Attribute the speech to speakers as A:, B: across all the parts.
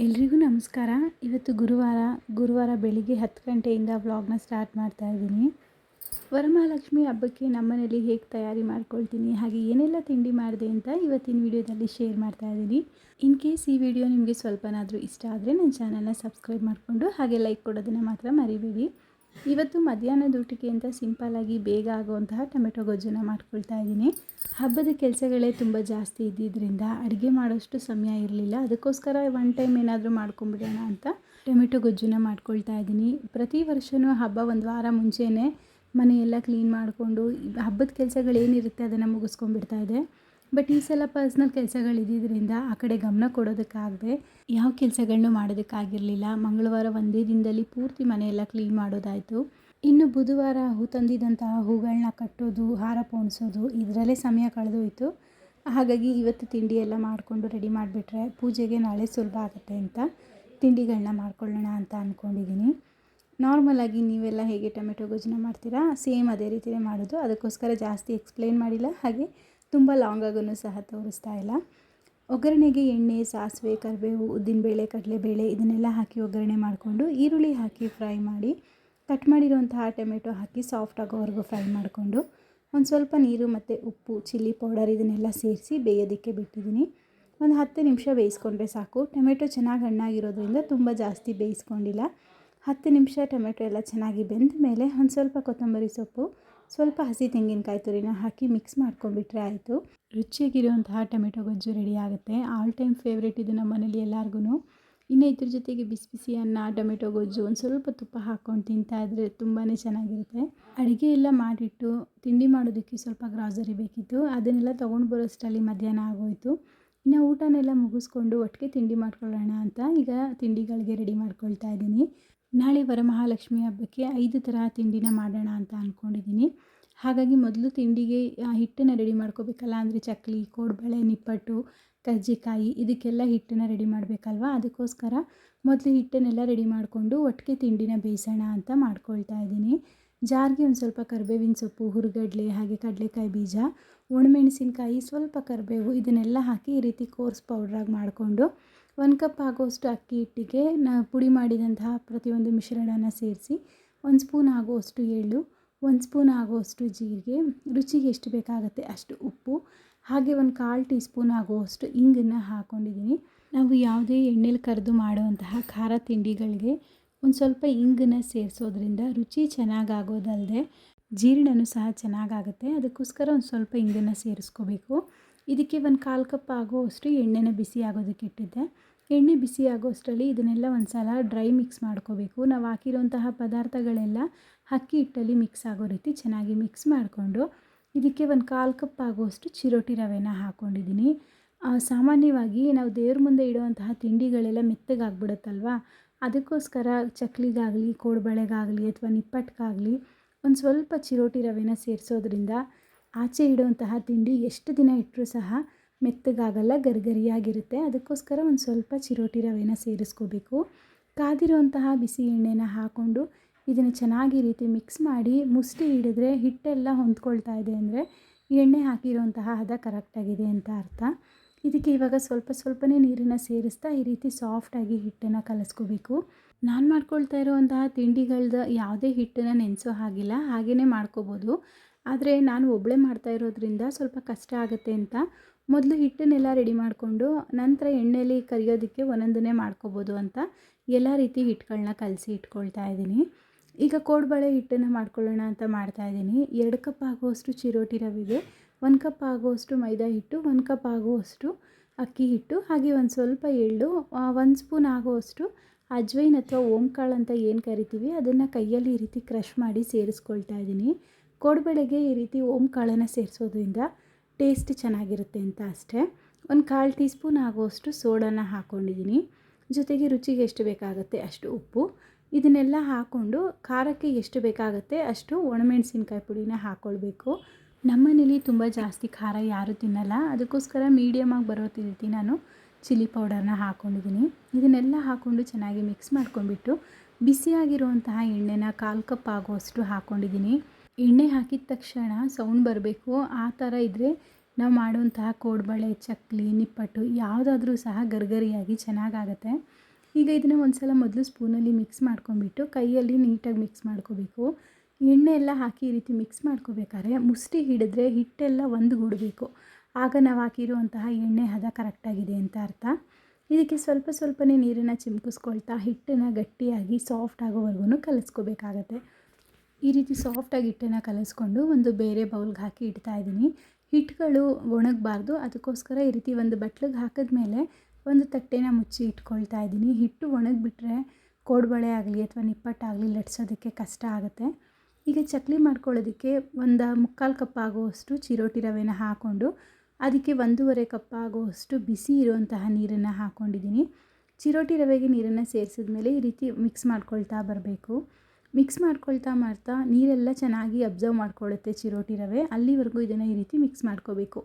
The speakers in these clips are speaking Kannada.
A: ಎಲ್ರಿಗೂ ನಮಸ್ಕಾರ. ಇವತ್ತು ಗುರುವಾರ ಗುರುವಾರ ಬೆಳಿಗ್ಗೆ ಹತ್ತು ಗಂಟೆಯಿಂದ ವ್ಲಾಗ್ನ ಸ್ಟಾರ್ಟ್ ಮಾಡ್ತಾ ಇದ್ದೀನಿ. ವರಮಹಾಲಕ್ಷ್ಮಿ ಹಬ್ಬಕ್ಕೆ ನಮ್ಮನೇಲಿ ಹೇಗೆ ತಯಾರಿ ಮಾಡ್ಕೊಳ್ತೀನಿ, ಹಾಗೆ ಏನೆಲ್ಲ ತಿಂಡಿ ಮಾಡಿದೆ ಅಂತ ಇವತ್ತಿನ ವಿಡಿಯೋದಲ್ಲಿ ಶೇರ್ ಮಾಡ್ತಾ ಇದ್ದೀನಿ. ಇನ್ ಕೇಸ್ ಈ ವಿಡಿಯೋ ನಿಮಗೆ ಸ್ವಲ್ಪನಾದರೂ ಇಷ್ಟ ಆದರೆ ನನ್ನ ಚಾನಲ್ನ ಸಬ್ಸ್ಕ್ರೈಬ್ ಮಾಡಿಕೊಂಡು ಹಾಗೆ ಲೈಕ್ ಕೊಡೋದನ್ನು ಮಾತ್ರ ಮರಿಬೇಡಿ. ಇವತ್ತು ಮಧ್ಯಾಹ್ನದ ಊಟಕ್ಕೆ ಅಂತ ಸಿಂಪಲ್ಲಾಗಿ ಬೇಗ ಆಗುವಂತಹ ಟೊಮೆಟೊ ಗೊಜ್ಜನ್ನು ಮಾಡ್ಕೊಳ್ತಾ ಇದ್ದೀನಿ. ಹಬ್ಬದ ಕೆಲಸಗಳೇ ತುಂಬ ಜಾಸ್ತಿ ಇದ್ದಿದ್ದರಿಂದ ಅಡುಗೆ ಮಾಡೋಷ್ಟು ಸಮಯ ಇರಲಿಲ್ಲ. ಅದಕ್ಕೋಸ್ಕರ ಒನ್ ಟೈಮ್ ಏನಾದರೂ ಮಾಡ್ಕೊಂಬಿಡೋಣ ಅಂತ ಟೊಮೆಟೊ ಗೊಜ್ಜನ್ನ ಮಾಡ್ಕೊಳ್ತಾ ಇದ್ದೀನಿ. ಪ್ರತಿ ವರ್ಷವೂ ಹಬ್ಬ ಒಂದು ವಾರ ಮುಂಚೆನೇ ಮನೆಯೆಲ್ಲ ಕ್ಲೀನ್ ಮಾಡಿಕೊಂಡು ಹಬ್ಬದ ಕೆಲಸಗಳೇನಿರುತ್ತೆ ಅದನ್ನು ಮುಗಿಸ್ಕೊಂಡ್ಬಿಡ್ತಾ ಇದೆ. ಬಟ್ ಈ ಸಲ ಪರ್ಸ್ನಲ್ ಕೆಲಸಗಳಿದ್ದರಿಂದ ಆ ಕಡೆ ಗಮನ ಕೊಡೋದಕ್ಕಾಗದೆ ಯಾವ ಕೆಲಸಗಳನ್ನೂ ಮಾಡೋದಕ್ಕಾಗಿರಲಿಲ್ಲ. ಮಂಗಳವಾರ ಒಂದೇ ದಿನದಲ್ಲಿ ಪೂರ್ತಿ ಮನೆಯೆಲ್ಲ ಕ್ಲೀನ್ ಮಾಡೋದಾಯಿತು. ಇನ್ನು ಬುಧವಾರ ಹೂ ತಂದಿದ್ದಂತಹ ಹೂಗಳನ್ನ ಕಟ್ಟೋದು, ಹಾರ ಪೋಣಿಸೋದು, ಇದರಲ್ಲೇ ಸಮಯ ಕಳೆದೋಯ್ತು. ಹಾಗಾಗಿ ಇವತ್ತು ತಿಂಡಿ ಎಲ್ಲ ಮಾಡಿಕೊಂಡು ರೆಡಿ ಮಾಡಿಬಿಟ್ರೆ ಪೂಜೆಗೆ ನಾಳೆ ಸುಲಭ ಆಗುತ್ತೆ ಅಂತ ತಿಂಡಿಗಳನ್ನ ಮಾಡ್ಕೊಳ್ಳೋಣ ಅಂತ ಅಂದ್ಕೊಂಡಿದ್ದೀನಿ ನಾರ್ಮಲಾಗಿ ನೀವೆಲ್ಲ ಹೇಗೆ ಟೊಮೆಟೊ ಗೊಜ್ಜನ ಮಾಡ್ತೀರಾ? ಸೇಮ್ ಅದೇ ರೀತಿಯೇ ಮಾಡೋದು. ಅದಕ್ಕೋಸ್ಕರ ಜಾಸ್ತಿ ಎಕ್ಸ್ಪ್ಲೇನ್ ಮಾಡಿಲ್ಲ. ಹಾಗೆ ತುಂಬ ಲಾಂಗ್ ಸಹ ತೋರಿಸ್ತಾ ಇಲ್ಲ. ಒಗ್ಗರಣೆಗೆ ಎಣ್ಣೆ, ಸಾಸಿವೆ, ಕರಿಬೇವು, ಉದ್ದಿನಬೇಳೆ, ಕಡಲೆಬೇಳೆ ಇದನ್ನೆಲ್ಲ ಹಾಕಿ ಒಗ್ಗರಣೆ ಮಾಡಿಕೊಂಡು ಈರುಳ್ಳಿ ಹಾಕಿ ಫ್ರೈ ಮಾಡಿ ಕಟ್ ಮಾಡಿರುವಂತಹ ಟೊಮೆಟೊ ಹಾಕಿ ಸಾಫ್ಟ್ ಆಗೋವರೆಗೂ ಫ್ರೈ ಮಾಡಿಕೊಂಡು, ಒಂದು ಸ್ವಲ್ಪ ನೀರು ಮತ್ತು ಉಪ್ಪು ಚಿಲ್ಲಿ ಪೌಡರ್ ಇದನ್ನೆಲ್ಲ ಸೇರಿಸಿ ಬೇಯೋದಕ್ಕೆ ಬಿಟ್ಟಿದ್ದೀನಿ. ಒಂದು ಹತ್ತು ನಿಮಿಷ ಬೇಯಿಸ್ಕೊಂಡ್ರೆ ಸಾಕು. ಟೊಮೆಟೊ ಚೆನ್ನಾಗಿ ಹಣ್ಣಾಗಿರೋದ್ರಿಂದ ತುಂಬ ಜಾಸ್ತಿ ಬೇಯಿಸ್ಕೊಂಡಿಲ್ಲ. ಹತ್ತು ನಿಮಿಷ ಟೊಮೆಟೊ ಎಲ್ಲ ಚೆನ್ನಾಗಿ ಬೆಂದ ಮೇಲೆ ಒಂದು ಸ್ವಲ್ಪ ಕೊತ್ತಂಬರಿ ಸೊಪ್ಪು ಸ್ವಲ್ಪ ಹಸಿ ತೆಂಗಿನಕಾಯಿ ತುರಿನ ಹಾಕಿ ಮಿಕ್ಸ್ ಮಾಡ್ಕೊಂಡ್ಬಿಟ್ರೆ ಆಯಿತು. ರುಚಿಯಾಗಿರುವಂತಹ ಟೊಮೆಟೊ ಗೊಜ್ಜು ರೆಡಿ ಆಗುತ್ತೆ. ಆಲ್ ಟೈಮ್ ಫೇವ್ರೇಟ್ ಇದು ನಮ್ಮ ಮನೇಲಿ ಎಲ್ಲರಿಗೂ ಇನ್ನು ಇದ್ರ ಜೊತೆಗೆ ಬಿಸಿ ಬಿಸಿ ಅನ್ನ, ಟೊಮೆಟೊ ಗೊಜ್ಜು ಒಂದು ಸ್ವಲ್ಪ ತುಪ್ಪ ಹಾಕ್ಕೊಂಡು ತಿಂತಾ ಇದ್ರೆ ತುಂಬಾ ಚೆನ್ನಾಗಿರುತ್ತೆ. ಅಡುಗೆ ಎಲ್ಲ ಮಾಡಿಟ್ಟು ತಿಂಡಿ ಮಾಡೋದಕ್ಕೆ ಸ್ವಲ್ಪ ಗ್ರಾಸರಿ ಬೇಕಿತ್ತು. ಅದನ್ನೆಲ್ಲ ತೊಗೊಂಡು ಬರೋಷ್ಟರಲ್ಲಿ ಮಧ್ಯಾಹ್ನ ಆಗೋಯಿತು. ಇನ್ನು ಊಟನೆಲ್ಲ ಮುಗಿಸ್ಕೊಂಡು ಒಟ್ಟಿಗೆ ತಿಂಡಿ ಮಾಡ್ಕೊಳ್ಳೋಣ ಅಂತ ಈಗ ತಿಂಡಿಗಳಿಗೆ ರೆಡಿ ಮಾಡ್ಕೊಳ್ತಾ ಇದ್ದೀನಿ. ನಾಳೆ ವರಮಹಾಲಕ್ಷ್ಮಿ ಹಬ್ಬಕ್ಕೆ ಐದು ತರಹ ತಿಂಡಿನ ಮಾಡೋಣ ಅಂತ ಅಂದ್ಕೊಂಡಿದ್ದೀನಿ ಹಾಗಾಗಿ ಮೊದಲು ತಿಂಡಿಗೆ ಹಿಟ್ಟನ್ನು ರೆಡಿ ಮಾಡ್ಕೋಬೇಕಲ್ಲ? ಅಂದರೆ ಚಕ್ಲಿ, ಕೋಡ್ಬಳೆ, ನಿಪ್ಪಟ್ಟು ಕಜ್ಜಿಕಾಯಿ ಇದಕ್ಕೆಲ್ಲ ಹಿಟ್ಟನ್ನು ರೆಡಿ ಮಾಡಬೇಕಲ್ವ? ಅದಕ್ಕೋಸ್ಕರ ಮೊದಲು ಹಿಟ್ಟನ್ನೆಲ್ಲ ರೆಡಿ ಮಾಡಿಕೊಂಡು ಒಟ್ಟಿಗೆ ತಿಂಡಿನ ಬೇಯಿಸೋಣ ಅಂತ ಮಾಡ್ಕೊಳ್ತಾ ಇದ್ದೀನಿ. ಜಾರಿಗೆ ಒಂದು ಸ್ವಲ್ಪ ಕರಿಬೇವಿನ ಸೊಪ್ಪು, ಹುರುಗಡ್ಲೆ, ಹಾಗೆ ಕಡಲೆಕಾಯಿ ಬೀಜ, ಒಣಮೆಣಸಿನ್ಕಾಯಿ, ಸ್ವಲ್ಪ ಕರಿಬೇವು, ಇದನ್ನೆಲ್ಲ ಹಾಕಿ ಈ ರೀತಿ ಕೋರ್ಸ್ ಪೌಡ್ರಾಗಿ ಮಾಡಿಕೊಂಡು ಒಂದು ಕಪ್ ಆಗುವಷ್ಟು ಅಕ್ಕಿ ಹಿಟ್ಟಿಗೆ ನಾ ಪುಡಿ ಮಾಡಿದಂತಹ ಪ್ರತಿಯೊಂದು ಮಿಶ್ರಣನ ಸೇರಿಸಿ ಒಂದು ಸ್ಪೂನ್ ಆಗುವಷ್ಟು ಎಳ್ಳು, ಒಂದು ಸ್ಪೂನ್ ಆಗುವಷ್ಟು ಜೀರಿಗೆ, ರುಚಿಗೆ ಎಷ್ಟು ಬೇಕಾಗುತ್ತೆ ಅಷ್ಟು ಉಪ್ಪು, ಹಾಗೆ ಒಂದು ಕಾಲು ಟೀ ಸ್ಪೂನ್ ಆಗುವಷ್ಟು ಇಂಗನ್ನು ಹಾಕ್ಕೊಂಡಿದ್ದೀನಿ ನಾವು ಯಾವುದೇ ಎಣ್ಣೆಲಿ ಕರೆದು ಮಾಡುವಂತಹ ಖಾರ ತಿಂಡಿಗಳಿಗೆ ಒಂದು ಸ್ವಲ್ಪ ಇಂಗನ್ನು ಸೇರಿಸೋದ್ರಿಂದ ರುಚಿ ಚೆನ್ನಾಗಾಗೋದಲ್ಲದೆ ಜೀರ್ಣನೂ ಸಹ ಚೆನ್ನಾಗಾಗುತ್ತೆ. ಅದಕ್ಕೋಸ್ಕರ ಒಂದು ಸ್ವಲ್ಪ ಇಂಗನ್ನು ಸೇರಿಸ್ಕೋಬೇಕು. ಇದಕ್ಕೆ ಒಂದು ಕಾಲು ಕಪ್ ಆಗುವಷ್ಟು ಎಣ್ಣೆನ ಬಿಸಿ ಆಗೋದಕ್ಕೆ ಇಟ್ಟಿದ್ದೆ. ಎಣ್ಣೆ ಬಿಸಿ ಆಗೋ ಅಷ್ಟರಲ್ಲಿ ಇದನ್ನೆಲ್ಲ ಒಂದು ಸಲ ಡ್ರೈ ಮಿಕ್ಸ್ ಮಾಡ್ಕೋಬೇಕು. ನಾವು ಹಾಕಿರೋಂತಹ ಪದಾರ್ಥಗಳೆಲ್ಲ ಅಕ್ಕಿ ಹಿಟ್ಟಲ್ಲಿ ಮಿಕ್ಸ್ ಆಗೋ ರೀತಿ ಚೆನ್ನಾಗಿ ಮಿಕ್ಸ್ ಮಾಡಿಕೊಂಡು ಇದಕ್ಕೆ ಒಂದು ಕಾಲು ಕಪ್ ಆಗುವಷ್ಟು ಚಿರೋಟಿ ರವೆನ ಹಾಕ್ಕೊಂಡಿದ್ದೀನಿ ಸಾಮಾನ್ಯವಾಗಿ ನಾವು ದೇವ್ರ ಮುಂದೆ ಇಡುವಂತಹ ತಿಂಡಿಗಳೆಲ್ಲ ಮೆತ್ತಗಾಗ್ಬಿಡುತ್ತಲ್ವ? ಅದಕ್ಕೋಸ್ಕರ ಚಕ್ಲಿಗಾಗಲಿ, ಕೋಡ್ಬಳೆಗಾಗಲಿ ಅಥವಾ ನಿಪ್ಪಟ್ಟಿಗಾಗಲಿ ಒಂದು ಸ್ವಲ್ಪ ಚಿರೋಟಿ ರವೆನ ಸೇರಿಸೋದ್ರಿಂದ ಆಚೆ ಇಡುವಂತಹ ತಿಂಡಿ ಎಷ್ಟು ದಿನ ಇಟ್ಟರೂ ಸಹ ಮೆತ್ತಗಾಗಲ್ಲ, ಗರಿಗರಿಯಾಗಿರುತ್ತೆ. ಅದಕ್ಕೋಸ್ಕರ ಒಂದು ಸ್ವಲ್ಪ ಚಿರೋಟಿ ರವೆನ ಸೇರಿಸ್ಕೋಬೇಕು. ಕಾದಿರುವಂತಹ ಬಿಸಿ ಎಣ್ಣೆನ ಹಾಕ್ಕೊಂಡು ಇದನ್ನು ಚೆನ್ನಾಗಿ ರೀತಿ ಮಿಕ್ಸ್ ಮಾಡಿ ಮುಷ್ಟಿ ಹಿಡಿದ್ರೆ ಹಿಟ್ಟೆಲ್ಲ ಹೊಂದ್ಕೊಳ್ತಾ ಇದೆ ಅಂದರೆ ಎಣ್ಣೆ ಹಾಕಿರುವಂತಹ ಹದ ಕರೆಕ್ಟಾಗಿದೆ ಅಂತ ಅರ್ಥ. ಇದಕ್ಕೆ ಇವಾಗ ಸ್ವಲ್ಪ ಸ್ವಲ್ಪನೇ ನೀರನ್ನು ಸೇರಿಸ್ತಾ ಈ ರೀತಿ ಸಾಫ್ಟಾಗಿ ಹಿಟ್ಟನ್ನು ಕಲಸ್ಕೋಬೇಕು. ನಾನು ಮಾಡ್ಕೊಳ್ತಾ ಇರುವಂತಹ ತಿಂಡಿಗಳ್ದ ಯಾವುದೇ ಹಿಟ್ಟನ್ನು ನೆನೆಸೋ ಹಾಗಿಲ್ಲ ಹಾಗೆಯೇ ಮಾಡ್ಕೋಬೋದು. ಆದರೆ ನಾನು ಒಬ್ಬಳೇ ಮಾಡ್ತಾ ಇರೋದ್ರಿಂದ ಸ್ವಲ್ಪ ಕಷ್ಟ ಆಗುತ್ತೆ ಅಂತ ಮೊದಲು ಹಿಟ್ಟನ್ನೆಲ್ಲ ರೆಡಿ ಮಾಡಿಕೊಂಡು ನಂತರ ಎಣ್ಣೆಯಲ್ಲಿ ಕರಿಯೋದಕ್ಕೆ ಒಂದೊಂದನ್ನೇ ಮಾಡ್ಕೋಬೋದು ಅಂತ ಎಲ್ಲ ರೀತಿ ಹಿಟ್ಟುಗಳನ್ನ ಕಲಸಿ ಇಟ್ಕೊಳ್ತಾ ಇದ್ದೀನಿ. ಈಗ ಕೋಡ್ಬಳೆ ಹಿಟ್ಟನ್ನು ಮಾಡ್ಕೊಳ್ಳೋಣ ಅಂತ ಮಾಡ್ತಾ ಇದ್ದೀನಿ. ಎರಡು ಕಪ್ ಆಗುವಷ್ಟು ಚಿರೋಟಿ ರವಿಗೆ ಒಂದು ಕಪ್ ಆಗುವಷ್ಟು ಮೈದಾ ಹಿಟ್ಟು, ಒಂದು ಕಪ್ ಆಗುವಷ್ಟು ಅಕ್ಕಿ ಹಿಟ್ಟು, ಹಾಗೆ ಒಂದು ಸ್ವಲ್ಪ ಎಳ್ಳು ಒಂದು ಸ್ಪೂನ್ ಆಗುವಷ್ಟು ಅಜ್ವೈನ್ ಅಥವಾ ಓಂಕಾಳು ಅಂತ ಏನು ಕರಿತೀವಿ ಅದನ್ನು ಕೈಯಲ್ಲಿ ಈ ರೀತಿ ಕ್ರಷ್ ಮಾಡಿ ಸೇರಿಸ್ಕೊಳ್ತಾ ಇದ್ದೀನಿ. ಕೋಡ್ಬಳೆಗೆ ಈ ರೀತಿ ಓಂಕಾಳನ್ನು ಸೇರಿಸೋದ್ರಿಂದ ಟೇಸ್ಟ್ ಚೆನ್ನಾಗಿರುತ್ತೆ ಅಂತ ಅಷ್ಟೇ. ಒಂದು ಕಾಲು ಟೀ ಸ್ಪೂನ್ ಆಗುವಷ್ಟು ಸೋಡಾನ ಹಾಕ್ಕೊಂಡಿದ್ದೀನಿ ಜೊತೆಗೆ ರುಚಿಗೆ ಎಷ್ಟು ಬೇಕಾಗುತ್ತೆ ಅಷ್ಟು ಉಪ್ಪು. ಇದನ್ನೆಲ್ಲ ಹಾಕ್ಕೊಂಡು ಖಾರಕ್ಕೆ ಎಷ್ಟು ಬೇಕಾಗುತ್ತೆ ಅಷ್ಟು ಒಣಮೆಣಸಿನ್ಕಾಯಿ ಪುಡಿನ ಹಾಕ್ಕೊಳ್ಬೇಕು ನಮ್ಮನೇಲಿ ತುಂಬ ಜಾಸ್ತಿ ಖಾರ ಯಾರೂ ತಿನ್ನಲ್ಲ. ಅದಕ್ಕೋಸ್ಕರ ಮೀಡಿಯಮಾಗಿ ಬರೋ ರೀತಿ ನಾನು ಚಿಲ್ಲಿ ಪೌಡರ್ನ ಹಾಕ್ಕೊಂಡಿದ್ದೀನಿ ಇದನ್ನೆಲ್ಲ ಹಾಕ್ಕೊಂಡು ಚೆನ್ನಾಗಿ ಮಿಕ್ಸ್ ಮಾಡ್ಕೊಂಡ್ಬಿಟ್ಟು ಬಿಸಿಯಾಗಿರುವಂತಹ ಎಣ್ಣೆನ ಕಾಲು ಕಪ್ ಆಗುವಷ್ಟು ಹಾಕ್ಕೊಂಡಿದ್ದೀನಿ ಎಣ್ಣೆ ಹಾಕಿದ ತಕ್ಷಣ ಸೌಂಡ್ ಬರಬೇಕು. ಆ ಥರ ಇದ್ದರೆ ನಾವು ಮಾಡುವಂತಹ ಕೋಡ್ಬಳೆ, ಚಕ್ಲಿ, ನಿಪ್ಪಟ್ಟು ಯಾವುದಾದ್ರೂ ಸಹ ಗರ್ಗರಿಯಾಗಿ ಚೆನ್ನಾಗಾಗತ್ತೆ. ಈಗ ಇದನ್ನು ಒಂದು ಸಲ ಮೊದಲು ಸ್ಪೂನಲ್ಲಿ ಮಿಕ್ಸ್ ಮಾಡ್ಕೊಂಬಿಟ್ಟು ಕೈಯಲ್ಲಿ ನೀಟಾಗಿ ಮಿಕ್ಸ್ ಮಾಡ್ಕೋಬೇಕು. ಎಣ್ಣೆ ಎಲ್ಲ ಹಾಕಿ ಈ ರೀತಿ ಮಿಕ್ಸ್ ಮಾಡ್ಕೋಬೇಕಾದ್ರೆ ಮುಷ್ಟಿ ಹಿಡಿದ್ರೆ ಹಿಟ್ಟೆಲ್ಲ ಒಂದುಗೂಡಬೇಕು. ಆಗ ನಾವು ಹಾಕಿರುವಂತಹ ಎಣ್ಣೆ ಹದ ಕರೆಕ್ಟಾಗಿದೆ ಅಂತ ಅರ್ಥ. ಇದಕ್ಕೆ ಸ್ವಲ್ಪ ಸ್ವಲ್ಪನೇ ನೀರನ್ನು ಚಿಮ್ಕಿಸ್ಕೊಳ್ತಾ ಹಿಟ್ಟನ್ನು ಗಟ್ಟಿಯಾಗಿ ಸಾಫ್ಟ್ ಆಗೋವರೆಗೂ ಕಲಿಸ್ಕೋಬೇಕಾಗತ್ತೆ. ಈ ರೀತಿ ಸಾಫ್ಟಾಗಿ ಹಿಟ್ಟನ್ನು ಕಲಿಸ್ಕೊಂಡು ಒಂದು ಬೇರೆ ಬೌಲ್ಗೆ ಹಾಕಿ ಇಡ್ತಾ ಇದ್ದೀನಿ. ಹಿಟ್ಟುಗಳು ಒಣಗಬಾರ್ದು. ಅದಕ್ಕೋಸ್ಕರ ಈ ರೀತಿ ಒಂದು ಬಟ್ಲಿಗೆ ಹಾಕಿದ್ಮೇಲೆ ಒಂದು ತಟ್ಟೆನ ಮುಚ್ಚಿ ಇಟ್ಕೊಳ್ತಾ ಇದ್ದೀನಿ. ಹಿಟ್ಟು ಒಣಗಿಬಿಟ್ರೆ ಕೋಡ್ಬಳೆ ಆಗಲಿ ಅಥವಾ ನಿಪ್ಪಟ್ಟಾಗಲಿ ಲಟ್ಸೋದಕ್ಕೆ ಕಷ್ಟ ಆಗುತ್ತೆ. ಈಗ ಚಕ್ಲಿ ಮಾಡ್ಕೊಳ್ಳೋದಕ್ಕೆ ಒಂದು ಮುಕ್ಕಾಲು ಕಪ್ ಆಗುವಷ್ಟು ಚಿರೋಟಿ ರವೆನ ಹಾಕ್ಕೊಂಡು ಅದಕ್ಕೆ ಒಂದೂವರೆ ಕಪ್ ಆಗುವಷ್ಟು ಬಿಸಿ ಇರುವಂತಹ ನೀರನ್ನು ಹಾಕ್ಕೊಂಡಿದ್ದೀನಿ ಚಿರೋಟಿ ರವೆಗೆ ನೀರನ್ನು ಸೇರಿಸಿದ ಮೇಲೆ ಈ ರೀತಿ ಮಿಕ್ಸ್ ಮಾಡ್ಕೊಳ್ತಾ ಬರಬೇಕು. ಮಿಕ್ಸ್ ಮಾಡ್ಕೊಳ್ತಾ ಮಾಡ್ತಾ ನೀರೆಲ್ಲ ಚೆನ್ನಾಗಿ ಅಬ್ಸರ್ವ್ ಮಾಡ್ಕೊಳ್ಳುತ್ತೆ ಚಿರೋಟಿ ರವೆ. ಅಲ್ಲಿವರೆಗೂ ಇದನ್ನು ಈ ರೀತಿ ಮಿಕ್ಸ್ ಮಾಡ್ಕೋಬೇಕು.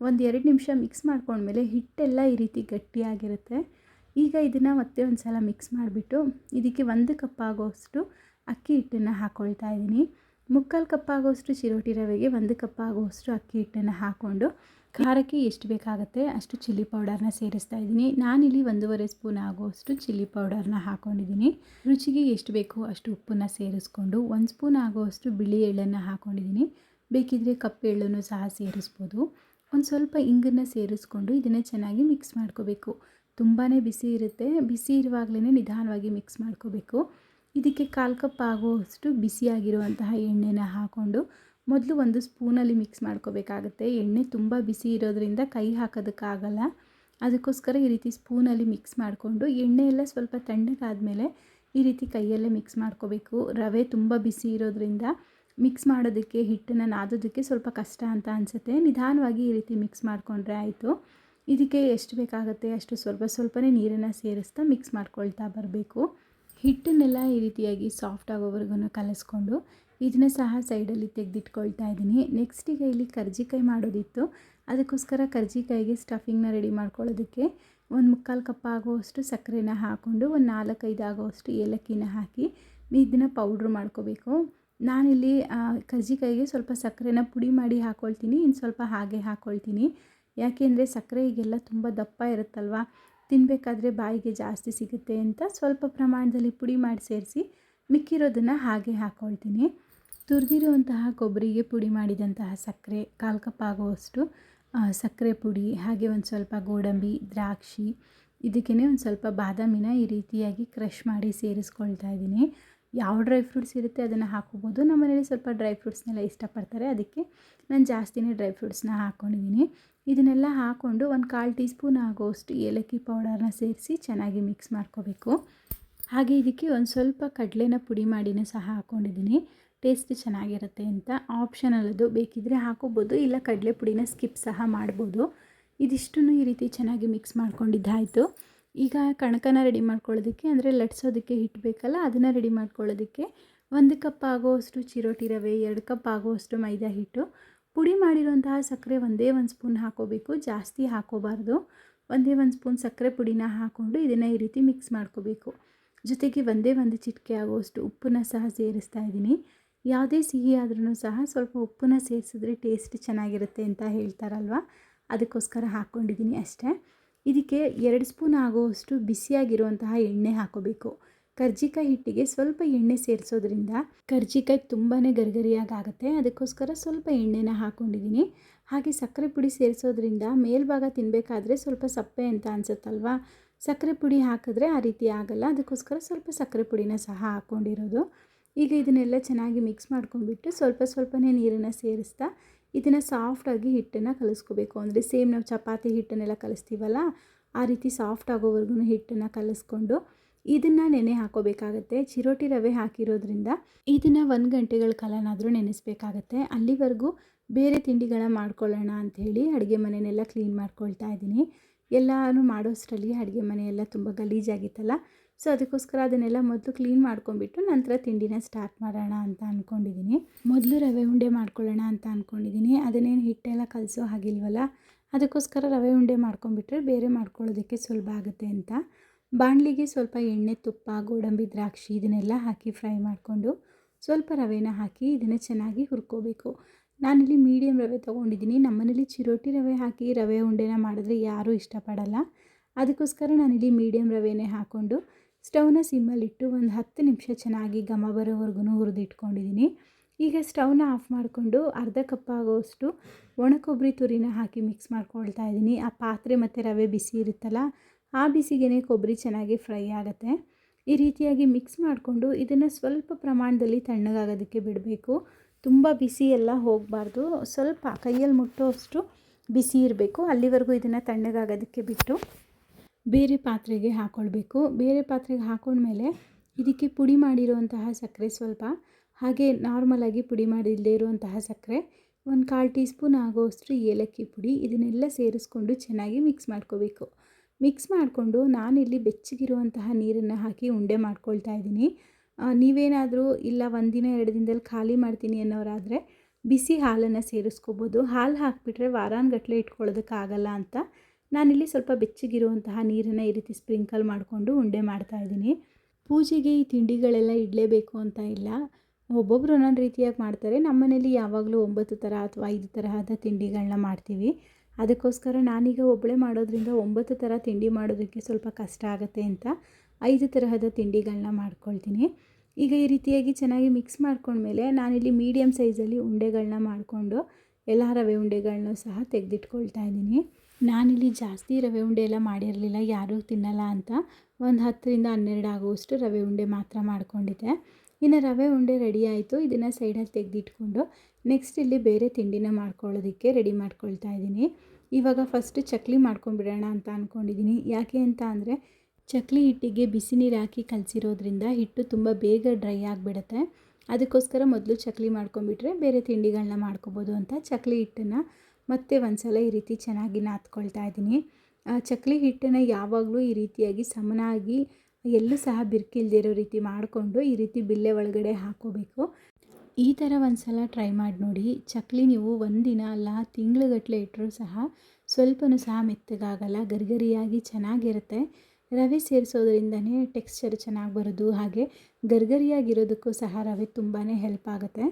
A: ಒಂದು ಎರಡು ನಿಮಿಷ ಮಿಕ್ಸ್ ಮಾಡ್ಕೊಂಡ್ಮೇಲೆ ಹಿಟ್ಟೆಲ್ಲ ಈ ರೀತಿ ಗಟ್ಟಿಯಾಗಿರುತ್ತೆ. ಈಗ ಇದನ್ನು ಮತ್ತೆ ಒಂದು ಸಲ ಮಿಕ್ಸ್ ಮಾಡಿಬಿಟ್ಟು ಇದಕ್ಕೆ ಒಂದು ಕಪ್ ಆಗೋಷ್ಟು ಅಕ್ಕಿ ಹಿಟ್ಟನ್ನು ಹಾಕ್ಕೊಳ್ತಾ ಇದ್ದೀನಿ. ಮುಕ್ಕಾಲು ಕಪ್ ಆಗೋಷ್ಟು ಚಿರೋಟಿ ರವೆಗೆ ಒಂದು ಕಪ್ ಆಗೋಷ್ಟು ಅಕ್ಕಿ ಹಿಟ್ಟನ್ನು ಹಾಕ್ಕೊಂಡು ಖಾರಕ್ಕೆ ಎಷ್ಟು ಬೇಕಾಗುತ್ತೆ ಅಷ್ಟು ಚಿಲ್ಲಿ ಪೌಡರ್ನ ಸೇರಿಸ್ತಾ ಇದ್ದೀನಿ. ನಾನಿಲ್ಲಿ ಒಂದೂವರೆ ಸ್ಪೂನ್ ಆಗುವಷ್ಟು ಚಿಲ್ಲಿ ಪೌಡರ್ನ ಹಾಕ್ಕೊಂಡಿದ್ದೀನಿ ರುಚಿಗೆ ಎಷ್ಟು ಬೇಕೋ ಅಷ್ಟು ಉಪ್ಪನ್ನು ಸೇರಿಸ್ಕೊಂಡು ಒಂದು ಸ್ಪೂನ್ ಆಗುವಷ್ಟು ಬಿಳಿ ಎಳ್ಳನ್ನು ಹಾಕ್ಕೊಂಡಿದ್ದೀನಿ ಬೇಕಿದ್ದರೆ ಕಪ್ಪು ಎಳ್ಳನ್ನು ಸಹ ಸೇರಿಸ್ಬೋದು. ಒಂದು ಸ್ವಲ್ಪ ಇಂಗನ್ನು ಸೇರಿಸ್ಕೊಂಡು ಇದನ್ನು ಚೆನ್ನಾಗಿ ಮಿಕ್ಸ್ ಮಾಡ್ಕೋಬೇಕು. ತುಂಬಾ ಬಿಸಿ ಇರುತ್ತೆ. ಬಿಸಿ ಇರುವಾಗಲೇ ನಿಧಾನವಾಗಿ ಮಿಕ್ಸ್ ಮಾಡ್ಕೋಬೇಕು. ಇದಕ್ಕೆ ಕಾಲು ಕಪ್ ಆಗುವಷ್ಟು ಬಿಸಿಯಾಗಿರುವಂತಹ ಎಣ್ಣೆನ ಹಾಕ್ಕೊಂಡು ಮೊದಲು ಒಂದು ಸ್ಪೂನಲ್ಲಿ ಮಿಕ್ಸ್ ಮಾಡ್ಕೋಬೇಕಾಗುತ್ತೆ. ಎಣ್ಣೆ ತುಂಬ ಬಿಸಿ ಇರೋದ್ರಿಂದ ಕೈ ಹಾಕೋದಕ್ಕಾಗಲ್ಲ. ಅದಕ್ಕೋಸ್ಕರ ಈ ರೀತಿ ಸ್ಪೂನಲ್ಲಿ ಮಿಕ್ಸ್ ಮಾಡಿಕೊಂಡು ಎಣ್ಣೆ ಎಲ್ಲ ಸ್ವಲ್ಪ ತಣ್ಣಗಾದಮೇಲೆ ಈ ರೀತಿ ಕೈಯಲ್ಲೇ ಮಿಕ್ಸ್ ಮಾಡ್ಕೋಬೇಕು. ರವೆ ತುಂಬ ಬಿಸಿ ಇರೋದ್ರಿಂದ ಮಿಕ್ಸ್ ಮಾಡೋದಕ್ಕೆ, ಹಿಟ್ಟನ್ನು ನಾದೋದಕ್ಕೆ ಸ್ವಲ್ಪ ಕಷ್ಟ ಅಂತ ಅನಿಸುತ್ತೆ. ನಿಧಾನವಾಗಿ ಈ ರೀತಿ ಮಿಕ್ಸ್ ಮಾಡಿಕೊಂಡ್ರೆ ಆಯಿತು. ಇದಕ್ಕೆ ಎಷ್ಟು ಬೇಕಾಗುತ್ತೆ? ಅಷ್ಟು ಸ್ವಲ್ಪ ಸ್ವಲ್ಪನೇ ನೀರನ್ನು ಸೇರಿಸ್ತಾ ಮಿಕ್ಸ್ ಮಾಡ್ಕೊಳ್ತಾ ಬರಬೇಕು. ಹಿಟ್ಟನ್ನೆಲ್ಲ ಈ ರೀತಿಯಾಗಿ ಸಾಫ್ಟ್ ಆಗೋವರೆಗೂ ಕಲಿಸ್ಕೊಂಡು ಇದನ್ನ ಸಹ ಸೈಡಲ್ಲಿ ತೆಗೆದಿಟ್ಕೊಳ್ತಾ ಇದ್ದೀನಿ. ನೆಕ್ಸ್ಟ್ ಈಗ ಇಲ್ಲಿ ಕರ್ಜಿಕಾಯಿ ಮಾಡೋದಿತ್ತು. ಅದಕ್ಕೋಸ್ಕರ ಕರ್ಜಿಕಾಯಿಗೆ ಸ್ಟಫಿಂಗ್ನ ರೆಡಿ ಮಾಡ್ಕೊಳ್ಳೋದಕ್ಕೆ ಒಂದು ಮುಕ್ಕಾಲು ಕಪ್ ಆಗುವಷ್ಟು ಸಕ್ಕರೆನ ಹಾಕ್ಕೊಂಡು ಒಂದು ನಾಲ್ಕೈದು ಆಗುವಷ್ಟು ಏಲಕ್ಕಿನ ಹಾಕಿ ಇದನ್ನು ಪೌಡ್ರ್ ಮಾಡ್ಕೋಬೇಕು. ನಾನಿಲ್ಲಿ ಕರ್ಜಿಕಾಯಿಗೆ ಸ್ವಲ್ಪ ಸಕ್ಕರೆನ ಪುಡಿ ಮಾಡಿ ಹಾಕ್ಕೊಳ್ತೀನಿ ಇನ್ನು ಸ್ವಲ್ಪ ಹಾಗೆ ಹಾಕ್ಕೊಳ್ತೀನಿ ಯಾಕೆಂದರೆ ಸಕ್ಕರೆ ಈಗೆಲ್ಲ ತುಂಬ ದಪ್ಪ ಇರುತ್ತಲ್ವ? ತಿನ್ನಬೇಕಾದ್ರೆ ಬಾಯಿಗೆ ಜಾಸ್ತಿ ಸಿಗುತ್ತೆ ಅಂತ ಸ್ವಲ್ಪ ಪ್ರಮಾಣದಲ್ಲಿ ಪುಡಿ ಮಾಡಿ ಸೇರಿಸಿ ಮಿಕ್ಕಿರೋದನ್ನು ಹಾಗೆ ಹಾಕ್ಕೊಳ್ತೀನಿ ತುರಿದಿರುವಂತಹ ಕೊಬ್ಬರಿಗೆ ಪುಡಿ ಮಾಡಿದಂತಹ ಸಕ್ಕರೆ ಕಾಲು ಕಪ್ ಆಗುವಷ್ಟು ಸಕ್ಕರೆ ಪುಡಿ, ಹಾಗೆ ಒಂದು ಸ್ವಲ್ಪ ಗೋಡಂಬಿ, ದ್ರಾಕ್ಷಿ ಇದಕ್ಕೇ ಒಂದು ಸ್ವಲ್ಪ ಬಾದಾಮಿನ ಈ ರೀತಿಯಾಗಿ ಕ್ರಷ್ ಮಾಡಿ ಸೇರಿಸ್ಕೊಳ್ತಾ ಇದ್ದೀನಿ. ಯಾವ ಡ್ರೈ ಫ್ರೂಟ್ಸ್ ಇರುತ್ತೆ ಅದನ್ನು ಹಾಕೋಬೋದು. ನಮ್ಮ ಮನೇಲಿ ಸ್ವಲ್ಪ ಡ್ರೈ ಫ್ರೂಟ್ಸ್ನೆಲ್ಲ ಇಷ್ಟಪಡ್ತಾರೆ. ಅದಕ್ಕೆ ನಾನು ಜಾಸ್ತಿನೇ ಡ್ರೈ ಫ್ರೂಟ್ಸ್ನ ಹಾಕ್ಕೊಂಡಿದ್ದೀನಿ ಇದನ್ನೆಲ್ಲ ಹಾಕ್ಕೊಂಡು ಒಂದು ಕಾಲು ಟೀ ಸ್ಪೂನ್ ಆಗೋಷ್ಟು ಏಲಕ್ಕಿ ಪೌಡರ್ನ ಸೇರಿಸಿ ಚೆನ್ನಾಗಿ ಮಿಕ್ಸ್ ಮಾಡ್ಕೋಬೇಕು. ಹಾಗೆ ಇದಕ್ಕೆ ಒಂದು ಸ್ವಲ್ಪ ಕಡಲೆನ ಪುಡಿ ಮಾಡಿನೂ ಸಹ ಹಾಕ್ಕೊಂಡಿದ್ದೀನಿ ಟೇಸ್ಟ್ ಚೆನ್ನಾಗಿರುತ್ತೆ ಅಂತ ಆಪ್ಷನಲ್ ಅದು ಬೇಕಿದ್ದರೆ ಹಾಕೋಬೋದು, ಇಲ್ಲ ಕಡಲೆ ಪುಡಿನ ಸ್ಕಿಪ್ ಸಹ ಮಾಡ್ಬೋದು. ಇದಿಷ್ಟು ಈ ರೀತಿ ಚೆನ್ನಾಗಿ ಮಿಕ್ಸ್ ಮಾಡ್ಕೊಂಡಿದ್ದಾಯಿತು. ಈಗ ಕಣಕನ ರೆಡಿ ಮಾಡ್ಕೊಳ್ಳೋದಕ್ಕೆ, ಅಂದರೆ ಲಟ್ಸೋದಕ್ಕೆ ಹಿಟ್ಟು ಬೇಕಲ್ಲ, ಅದನ್ನು ರೆಡಿ ಮಾಡ್ಕೊಳ್ಳೋದಕ್ಕೆ ಒಂದು ಕಪ್ ಆಗೋವಷ್ಟು ಚಿರೋಟಿ ರವೆ, ಎರಡು ಕಪ್ ಆಗೋವಷ್ಟು ಮೈದಾ ಹಿಟ್ಟು. ಪುಡಿ ಮಾಡಿರುವಂತಹ ಸಕ್ಕರೆ ಒಂದೇ ಒಂದು ಸ್ಪೂನ್ ಹಾಕೋಬೇಕು, ಜಾಸ್ತಿ ಹಾಕೋಬಾರ್ದು. ಒಂದೇ ಒಂದು ಸ್ಪೂನ್ ಸಕ್ಕರೆ ಪುಡಿನ ಹಾಕ್ಕೊಂಡು ಇದನ್ನು ಈ ರೀತಿ ಮಿಕ್ಸ್ ಮಾಡ್ಕೋಬೇಕು. ಜೊತೆಗೆ ಒಂದೇ ಒಂದು ಚಿಟಿಕೆ ಆಗುವಷ್ಟು ಉಪ್ಪನ್ನ ಸಹ ಸೇರಿಸ್ತಾ ಇದ್ದೀನಿ. ಯಾವುದೇ ಸಿಹಿ ಆದ್ರೂ ಸಹ ಸ್ವಲ್ಪ ಉಪ್ಪನ್ನ ಸೇರಿಸಿದ್ರೆ ಟೇಸ್ಟ್ ಚೆನ್ನಾಗಿರುತ್ತೆ ಅಂತ ಹೇಳ್ತಾರಲ್ವ? ಅದಕ್ಕೋಸ್ಕರ ಹಾಕ್ಕೊಂಡಿದ್ದೀನಿ ಅಷ್ಟೇ. ಇದಕ್ಕೆ ಎರಡು ಸ್ಪೂನ್ ಆಗುವಷ್ಟು ಬಿಸಿಯಾಗಿರುವಂತಹ ಎಣ್ಣೆ ಹಾಕೋಬೇಕು. ಕರ್ಜಿಕಾಯಿ ಹಿಟ್ಟಿಗೆ ಸ್ವಲ್ಪ ಎಣ್ಣೆ ಸೇರಿಸೋದ್ರಿಂದ ಕರ್ಜಿಕಾಯಿ ತುಂಬಾ ಗರಿಗರಿಯಾಗಿ ಆಗುತ್ತೆ ಅದಕ್ಕೋಸ್ಕರ ಸ್ವಲ್ಪ ಎಣ್ಣೆನ ಹಾಕ್ಕೊಂಡಿದ್ದೀನಿ ಹಾಗೆ ಸಕ್ಕರೆ ಪುಡಿ ಸೇರಿಸೋದ್ರಿಂದ ಮೇಲ್ಭಾಗ ತಿನ್ನಬೇಕಾದ್ರೆ ಸ್ವಲ್ಪ ಸಪ್ಪೆ ಅಂತ ಅನ್ಸುತ್ತಲ್ವಾ? ಸಕ್ಕರೆ ಪುಡಿ ಹಾಕಿದ್ರೆ ಆ ರೀತಿ ಆಗಲ್ಲ. ಅದಕ್ಕೋಸ್ಕರ ಸ್ವಲ್ಪ ಸಕ್ಕರೆ ಪುಡಿನ ಸಹ ಹಾಕ್ಕೊಂಡಿರೋದು ಈಗ ಇದನ್ನೆಲ್ಲ ಚೆನ್ನಾಗಿ ಮಿಕ್ಸ್ ಮಾಡ್ಕೊಂಡ್ಬಿಟ್ಟು ಸ್ವಲ್ಪ ಸ್ವಲ್ಪನೇ ನೀರನ್ನು ಸೇರಿಸ್ತಾ ಇದನ್ನು ಸಾಫ್ಟಾಗಿ ಹಿಟ್ಟನ್ನು ಕಲಿಸ್ಕೋಬೇಕು. ಅಂದರೆ ಸೇಮ್ ನಾವು ಚಪಾತಿ ಹಿಟ್ಟನ್ನೆಲ್ಲ ಕಲಿಸ್ತೀವಲ್ಲ, ಆ ರೀತಿ ಸಾಫ್ಟ್ ಆಗೋವರೆಗೂ ಹಿಟ್ಟನ್ನು ಕಲಿಸ್ಕೊಂಡು ಇದನ್ನು ನೆನೆ ಹಾಕೋಬೇಕಾಗತ್ತೆ. ಚಿರೋಟಿ ರವೆ ಹಾಕಿರೋದ್ರಿಂದ ಇದನ್ನು ಒಂದು ಗಂಟೆಗಳ ಕಾಲನಾದರೂ ನೆನೆಸ್ಬೇಕಾಗತ್ತೆ. ಅಲ್ಲಿವರೆಗೂ ಬೇರೆ ತಿಂಡಿಗಳ ಮಾಡ್ಕೊಳ್ಳೋಣ ಅಂಥೇಳಿ ಅಡುಗೆ ಮನೆಯೆಲ್ಲ ಕ್ಲೀನ್ ಮಾಡ್ಕೊಳ್ತಾ ಇದ್ದೀನಿ. ಎಲ್ಲನೂ ಮಾಡೋಷ್ಟರಲ್ಲಿ ಅಡುಗೆ ಮನೆಯೆಲ್ಲ ತುಂಬ ಗಲೀಜಾಗಿತ್ತಲ್ಲ ಸೊ ಅದಕ್ಕೋಸ್ಕರ ಅದನ್ನೆಲ್ಲ ಮೊದಲು ಕ್ಲೀನ್ ಮಾಡ್ಕೊಂಡ್ಬಿಟ್ಟು ನಂತರ ತಿಂಡಿನ ಸ್ಟಾರ್ಟ್ ಮಾಡೋಣ ಅಂತ ಅಂದ್ಕೊಂಡಿದ್ದೀನಿ ಮೊದಲು ರವೆ ಉಂಡೆ ಮಾಡ್ಕೊಳ್ಳೋಣ ಅಂತ ಅಂದ್ಕೊಂಡಿದ್ದೀನಿ ಅದನ್ನೇನು ಹಿಟ್ಟೆಲ್ಲ ಕಲಸೋ ಹಾಗಿಲ್ವಲ್ಲ? ಅದಕ್ಕೋಸ್ಕರ ರವೆ ಉಂಡೆ ಮಾಡ್ಕೊಂಡ್ಬಿಟ್ರೆ ಬೇರೆ ಮಾಡ್ಕೊಳ್ಳೋದಕ್ಕೆ ಸುಲಭ ಆಗುತ್ತೆ ಅಂತ. ಬಾಣಲಿಗೆ ಸ್ವಲ್ಪ ಎಣ್ಣೆ, ತುಪ್ಪ, ಗೋಡಂಬಿ, ದ್ರಾಕ್ಷಿ ಇದನ್ನೆಲ್ಲ ಹಾಕಿ ಫ್ರೈ ಮಾಡಿಕೊಂಡು ಸ್ವಲ್ಪ ರವೆನ ಹಾಕಿ ಇದನ್ನು ಚೆನ್ನಾಗಿ ಹುರ್ಕೋಬೇಕು. ನಾನಿಲ್ಲಿ ಮೀಡಿಯಮ್ ರವೆ ತೊಗೊಂಡಿದ್ದೀನಿ. ನಮ್ಮನೇಲಿ ಚಿರೋಟಿ ರವೆ ಹಾಕಿ ರವೆ ಉಂಡೆನ ಮಾಡಿದ್ರೆ ಯಾರೂ ಇಷ್ಟಪಡಲ್ಲ. ಅದಕ್ಕೋಸ್ಕರ ನಾನಿಲ್ಲಿ ಮೀಡಿಯಮ್ ರವೆನೇ ಹಾಕ್ಕೊಂಡು ಸ್ಟವ್ನ ಸಿಮ್ಮಲ್ಲಿಟ್ಟು ಒಂದು ಹತ್ತು ನಿಮಿಷ ಚೆನ್ನಾಗಿ ಘಮ ಬರೋವರೆಗೂ ಹುರಿದಿಟ್ಕೊಂಡಿದ್ದೀನಿ. ಈಗ ಸ್ಟವ್ನ ಆಫ್ ಮಾಡಿಕೊಂಡು ಅರ್ಧ ಕಪ್ ಆಗೋಷ್ಟು ಒಣ ಕೊಬ್ಬರಿ ತುರಿನ ಹಾಕಿ ಮಿಕ್ಸ್ ಮಾಡ್ಕೊಳ್ತಾ ಇದ್ದೀನಿ. ಆ ಪಾತ್ರೆ ಮತ್ತು ರವೆ ಬಿಸಿ ಇರುತ್ತಲ್ಲ, ಆ ಬಿಸಿಗೆ ಕೊಬ್ಬರಿ ಚೆನ್ನಾಗಿ ಫ್ರೈ ಆಗುತ್ತೆ. ಈ ರೀತಿಯಾಗಿ ಮಿಕ್ಸ್ ಮಾಡಿಕೊಂಡು ಇದನ್ನು ಸ್ವಲ್ಪ ಪ್ರಮಾಣದಲ್ಲಿ ತಣ್ಣಗಾಗೋದಕ್ಕೆ ಬಿಡಬೇಕು. ತುಂಬ ಬಿಸಿ ಎಲ್ಲ ಹೋಗಬಾರ್ದು. ಸ್ವಲ್ಪ ಕೈಯಲ್ಲಿ ಮುಟ್ಟೋಷ್ಟು ಬಿಸಿ ಇರಬೇಕು. ಅಲ್ಲಿವರೆಗೂ ಇದನ್ನು ತಣ್ಣಗಾಗೋದಕ್ಕೆ ಬಿಟ್ಟು ಬೇರೆ ಪಾತ್ರೆಗೆ ಹಾಕ್ಕೊಳ್ಬೇಕು ಬೇರೆ ಪಾತ್ರೆಗೆ ಹಾಕೊಂಡ್ಮೇಲೆ ಇದಕ್ಕೆ ಪುಡಿ ಮಾಡಿರುವಂತಹ ಸಕ್ಕರೆ ಸ್ವಲ್ಪ, ಹಾಗೆ ನಾರ್ಮಲಾಗಿ ಪುಡಿ ಮಾಡಿಲ್ಲದೆ ಇರುವಂತಹ ಸಕ್ಕರೆ, ಒಂದು ಕಾಲು ಟೀ ಸ್ಪೂನ್ ಆಗೋಷ್ಟು ಏಲಕ್ಕಿ ಪುಡಿ ಇದನ್ನೆಲ್ಲ ಸೇರಿಸ್ಕೊಂಡು ಚೆನ್ನಾಗಿ ಮಿಕ್ಸ್ ಮಾಡ್ಕೋಬೇಕು. ಮಿಕ್ಸ್ ಮಾಡಿಕೊಂಡು ನಾನಿಲ್ಲಿ ಬೆಚ್ಚಗಿರುವಂತಹ ನೀರನ್ನು ಹಾಕಿ ಉಂಡೆ ಮಾಡ್ಕೊಳ್ತಾ ಇದ್ದೀನಿ. ನೀವೇನಾದರೂ ಇಲ್ಲ ಒಂದಿನ ಎರಡು ದಿನದಲ್ಲಿ ಖಾಲಿ ಮಾಡ್ತೀನಿ ಅನ್ನೋರಾದರೆ ಬಿಸಿ ಹಾಲನ್ನು ಸೇರಿಸ್ಕೋಬೋದು. ಹಾಲು ಹಾಕಿಬಿಟ್ರೆ ವಾರಾನ್ಗಟ್ಟಲೆ ಇಟ್ಕೊಳ್ಳೋದಕ್ಕಾಗಲ್ಲ ಅಂತ ನಾನಿಲ್ಲಿ ಸ್ವಲ್ಪ ಬೆಚ್ಚಗಿರುವಂತಹ ನೀರನ್ನು ಈ ರೀತಿ ಸ್ಪ್ರಿಂಕಲ್ ಮಾಡಿಕೊಂಡು ಉಂಡೆ ಮಾಡ್ತಾಯಿದ್ದೀನಿ ಪೂಜೆಗೆ ಈ ತಿಂಡಿಗಳೆಲ್ಲ ಇಡಲೇಬೇಕು ಅಂತ ಇಲ್ಲ. ಒಬ್ಬೊಬ್ಬರು ಒಂದೊಂದು ರೀತಿಯಾಗಿ ಮಾಡ್ತಾರೆ. ನಮ್ಮ ಮನೇಲಿ ಯಾವಾಗಲೂ ಒಂಬತ್ತು ಥರ ಅಥವಾ ಐದು ತರಹದ ತಿಂಡಿಗಳನ್ನ ಮಾಡ್ತೀವಿ. ಅದಕ್ಕೋಸ್ಕರ ನಾನೀಗ ಒಬ್ಬಳೇ ಮಾಡೋದ್ರಿಂದ ಒಂಬತ್ತು ಥರ ತಿಂಡಿ ಮಾಡೋದಕ್ಕೆ ಸ್ವಲ್ಪ ಕಷ್ಟ ಆಗುತ್ತೆ ಅಂತ ಐದು ತರಹದ ತಿಂಡಿಗಳನ್ನ ಮಾಡ್ಕೊಳ್ತೀನಿ. ಈಗ ಈ ರೀತಿಯಾಗಿ ಚೆನ್ನಾಗಿ ಮಿಕ್ಸ್ ಮಾಡ್ಕೊಂಡ್ಮೇಲೆ ನಾನಿಲ್ಲಿ ಮೀಡಿಯಮ್ ಸೈಜಲ್ಲಿ ಉಂಡೆಗಳನ್ನ ಮಾಡಿಕೊಂಡು, ಎಲ್ಲ ರವೆ ಉಂಡೆಗಳನ್ನೂ ಸಹ ತೆಗೆದಿಟ್ಕೊಳ್ತಾ ಇದ್ದೀನಿ. ನಾನಿಲ್ಲಿ ಜಾಸ್ತಿ ರವೆ ಉಂಡೆ ಎಲ್ಲ ಮಾಡಿರಲಿಲ್ಲ, ಯಾರೂ ತಿನ್ನಲ್ಲ ಅಂತ. ಒಂದು ಹತ್ತರಿಂದ ಹನ್ನೆರಡು ಆಗುವಷ್ಟು ರವೆ ಉಂಡೆ ಮಾತ್ರ ಮಾಡ್ಕೊಂಡಿದ್ದೆ. ಇನ್ನು ರವೆ ಉಂಡೆ ರೆಡಿ ಆಯಿತು, ಇದನ್ನು ಸೈಡಲ್ಲಿ ತೆಗೆದಿಟ್ಕೊಂಡು ನೆಕ್ಸ್ಟ್ ಇಲ್ಲಿ ಬೇರೆ ತಿಂಡಿನ ಮಾಡ್ಕೊಳ್ಳೋದಕ್ಕೆ ರೆಡಿ ಮಾಡ್ಕೊಳ್ತಾ ಇದ್ದೀನಿ. ಇವಾಗ ಫಸ್ಟ್ ಚಕ್ಲಿ ಮಾಡ್ಕೊಂಡ್ಬಿಡೋಣ ಅಂತ ಅಂದ್ಕೊಂಡಿದ್ದೀನಿ ಯಾಕೆ ಅಂತ ಅಂದರೆ, ಚಕ್ಲಿ ಹಿಟ್ಟಿಗೆ ಬಿಸಿ ನೀರು ಹಾಕಿ ಕಲಸಿರೋದ್ರಿಂದ ಹಿಟ್ಟು ತುಂಬ ಬೇಗ ಡ್ರೈ ಆಗಿಬಿಡುತ್ತೆ. ಅದಕ್ಕೋಸ್ಕರ ಮೊದಲು ಚಕ್ಲಿ ಮಾಡ್ಕೊಂಬಿಟ್ರೆ ಬೇರೆ ತಿಂಡಿಗಳನ್ನ ಮಾಡ್ಕೊಬೋದು ಅಂತ ಚಕ್ಲಿ ಹಿಟ್ಟನ್ನು ಮತ್ತೆ ಒಂದ್ಸಲ ಈ ರೀತಿ ಚೆನ್ನಾಗಿ ನಾದ್ಕೊಳ್ತಾ ಇದ್ದೀನಿ. ಚಕ್ಲಿ ಹಿಟ್ಟನ್ನು ಯಾವಾಗಲೂ ಈ ರೀತಿಯಾಗಿ ಸಮನಾಗಿ ಎಲ್ಲೂ ಸಹ ಬಿರ್ಕಿಲ್ದಿರೋ ರೀತಿ ಮಾಡಿಕೊಂಡು ಈ ರೀತಿ ಬಿಲ್ಲೆ ಒಳಗಡೆ ಹಾಕೋಬೇಕು. ಈ ಥರ ಒಂದು ಸಲ ಟ್ರೈ ಮಾಡಿ ನೋಡಿ. ಚಕ್ಲಿ ನೀವು ಒಂದಿನ ಅಲ್ಲ ತಿಂಗಳುಗಟ್ಟಲೆ ಇಟ್ಟರೂ ಸಹ ಸ್ವಲ್ಪನೂ ಸಹ ಮೆತ್ತಗಾಗಲ್ಲ, ಗರಿಗರಿಯಾಗಿ ಚೆನ್ನಾಗಿರುತ್ತೆ. ರವೆ ಸೇರಿಸೋದ್ರಿಂದನೇ ಟೆಕ್ಸ್ಚರ್ ಚೆನ್ನಾಗಿ ಬರೋದು, ಹಾಗೆ ಗರ್ಗರಿಯಾಗಿರೋದಕ್ಕೂ ಸಹ ರವೆ ತುಂಬಾ ಹೆಲ್ಪ್ ಆಗುತ್ತೆ.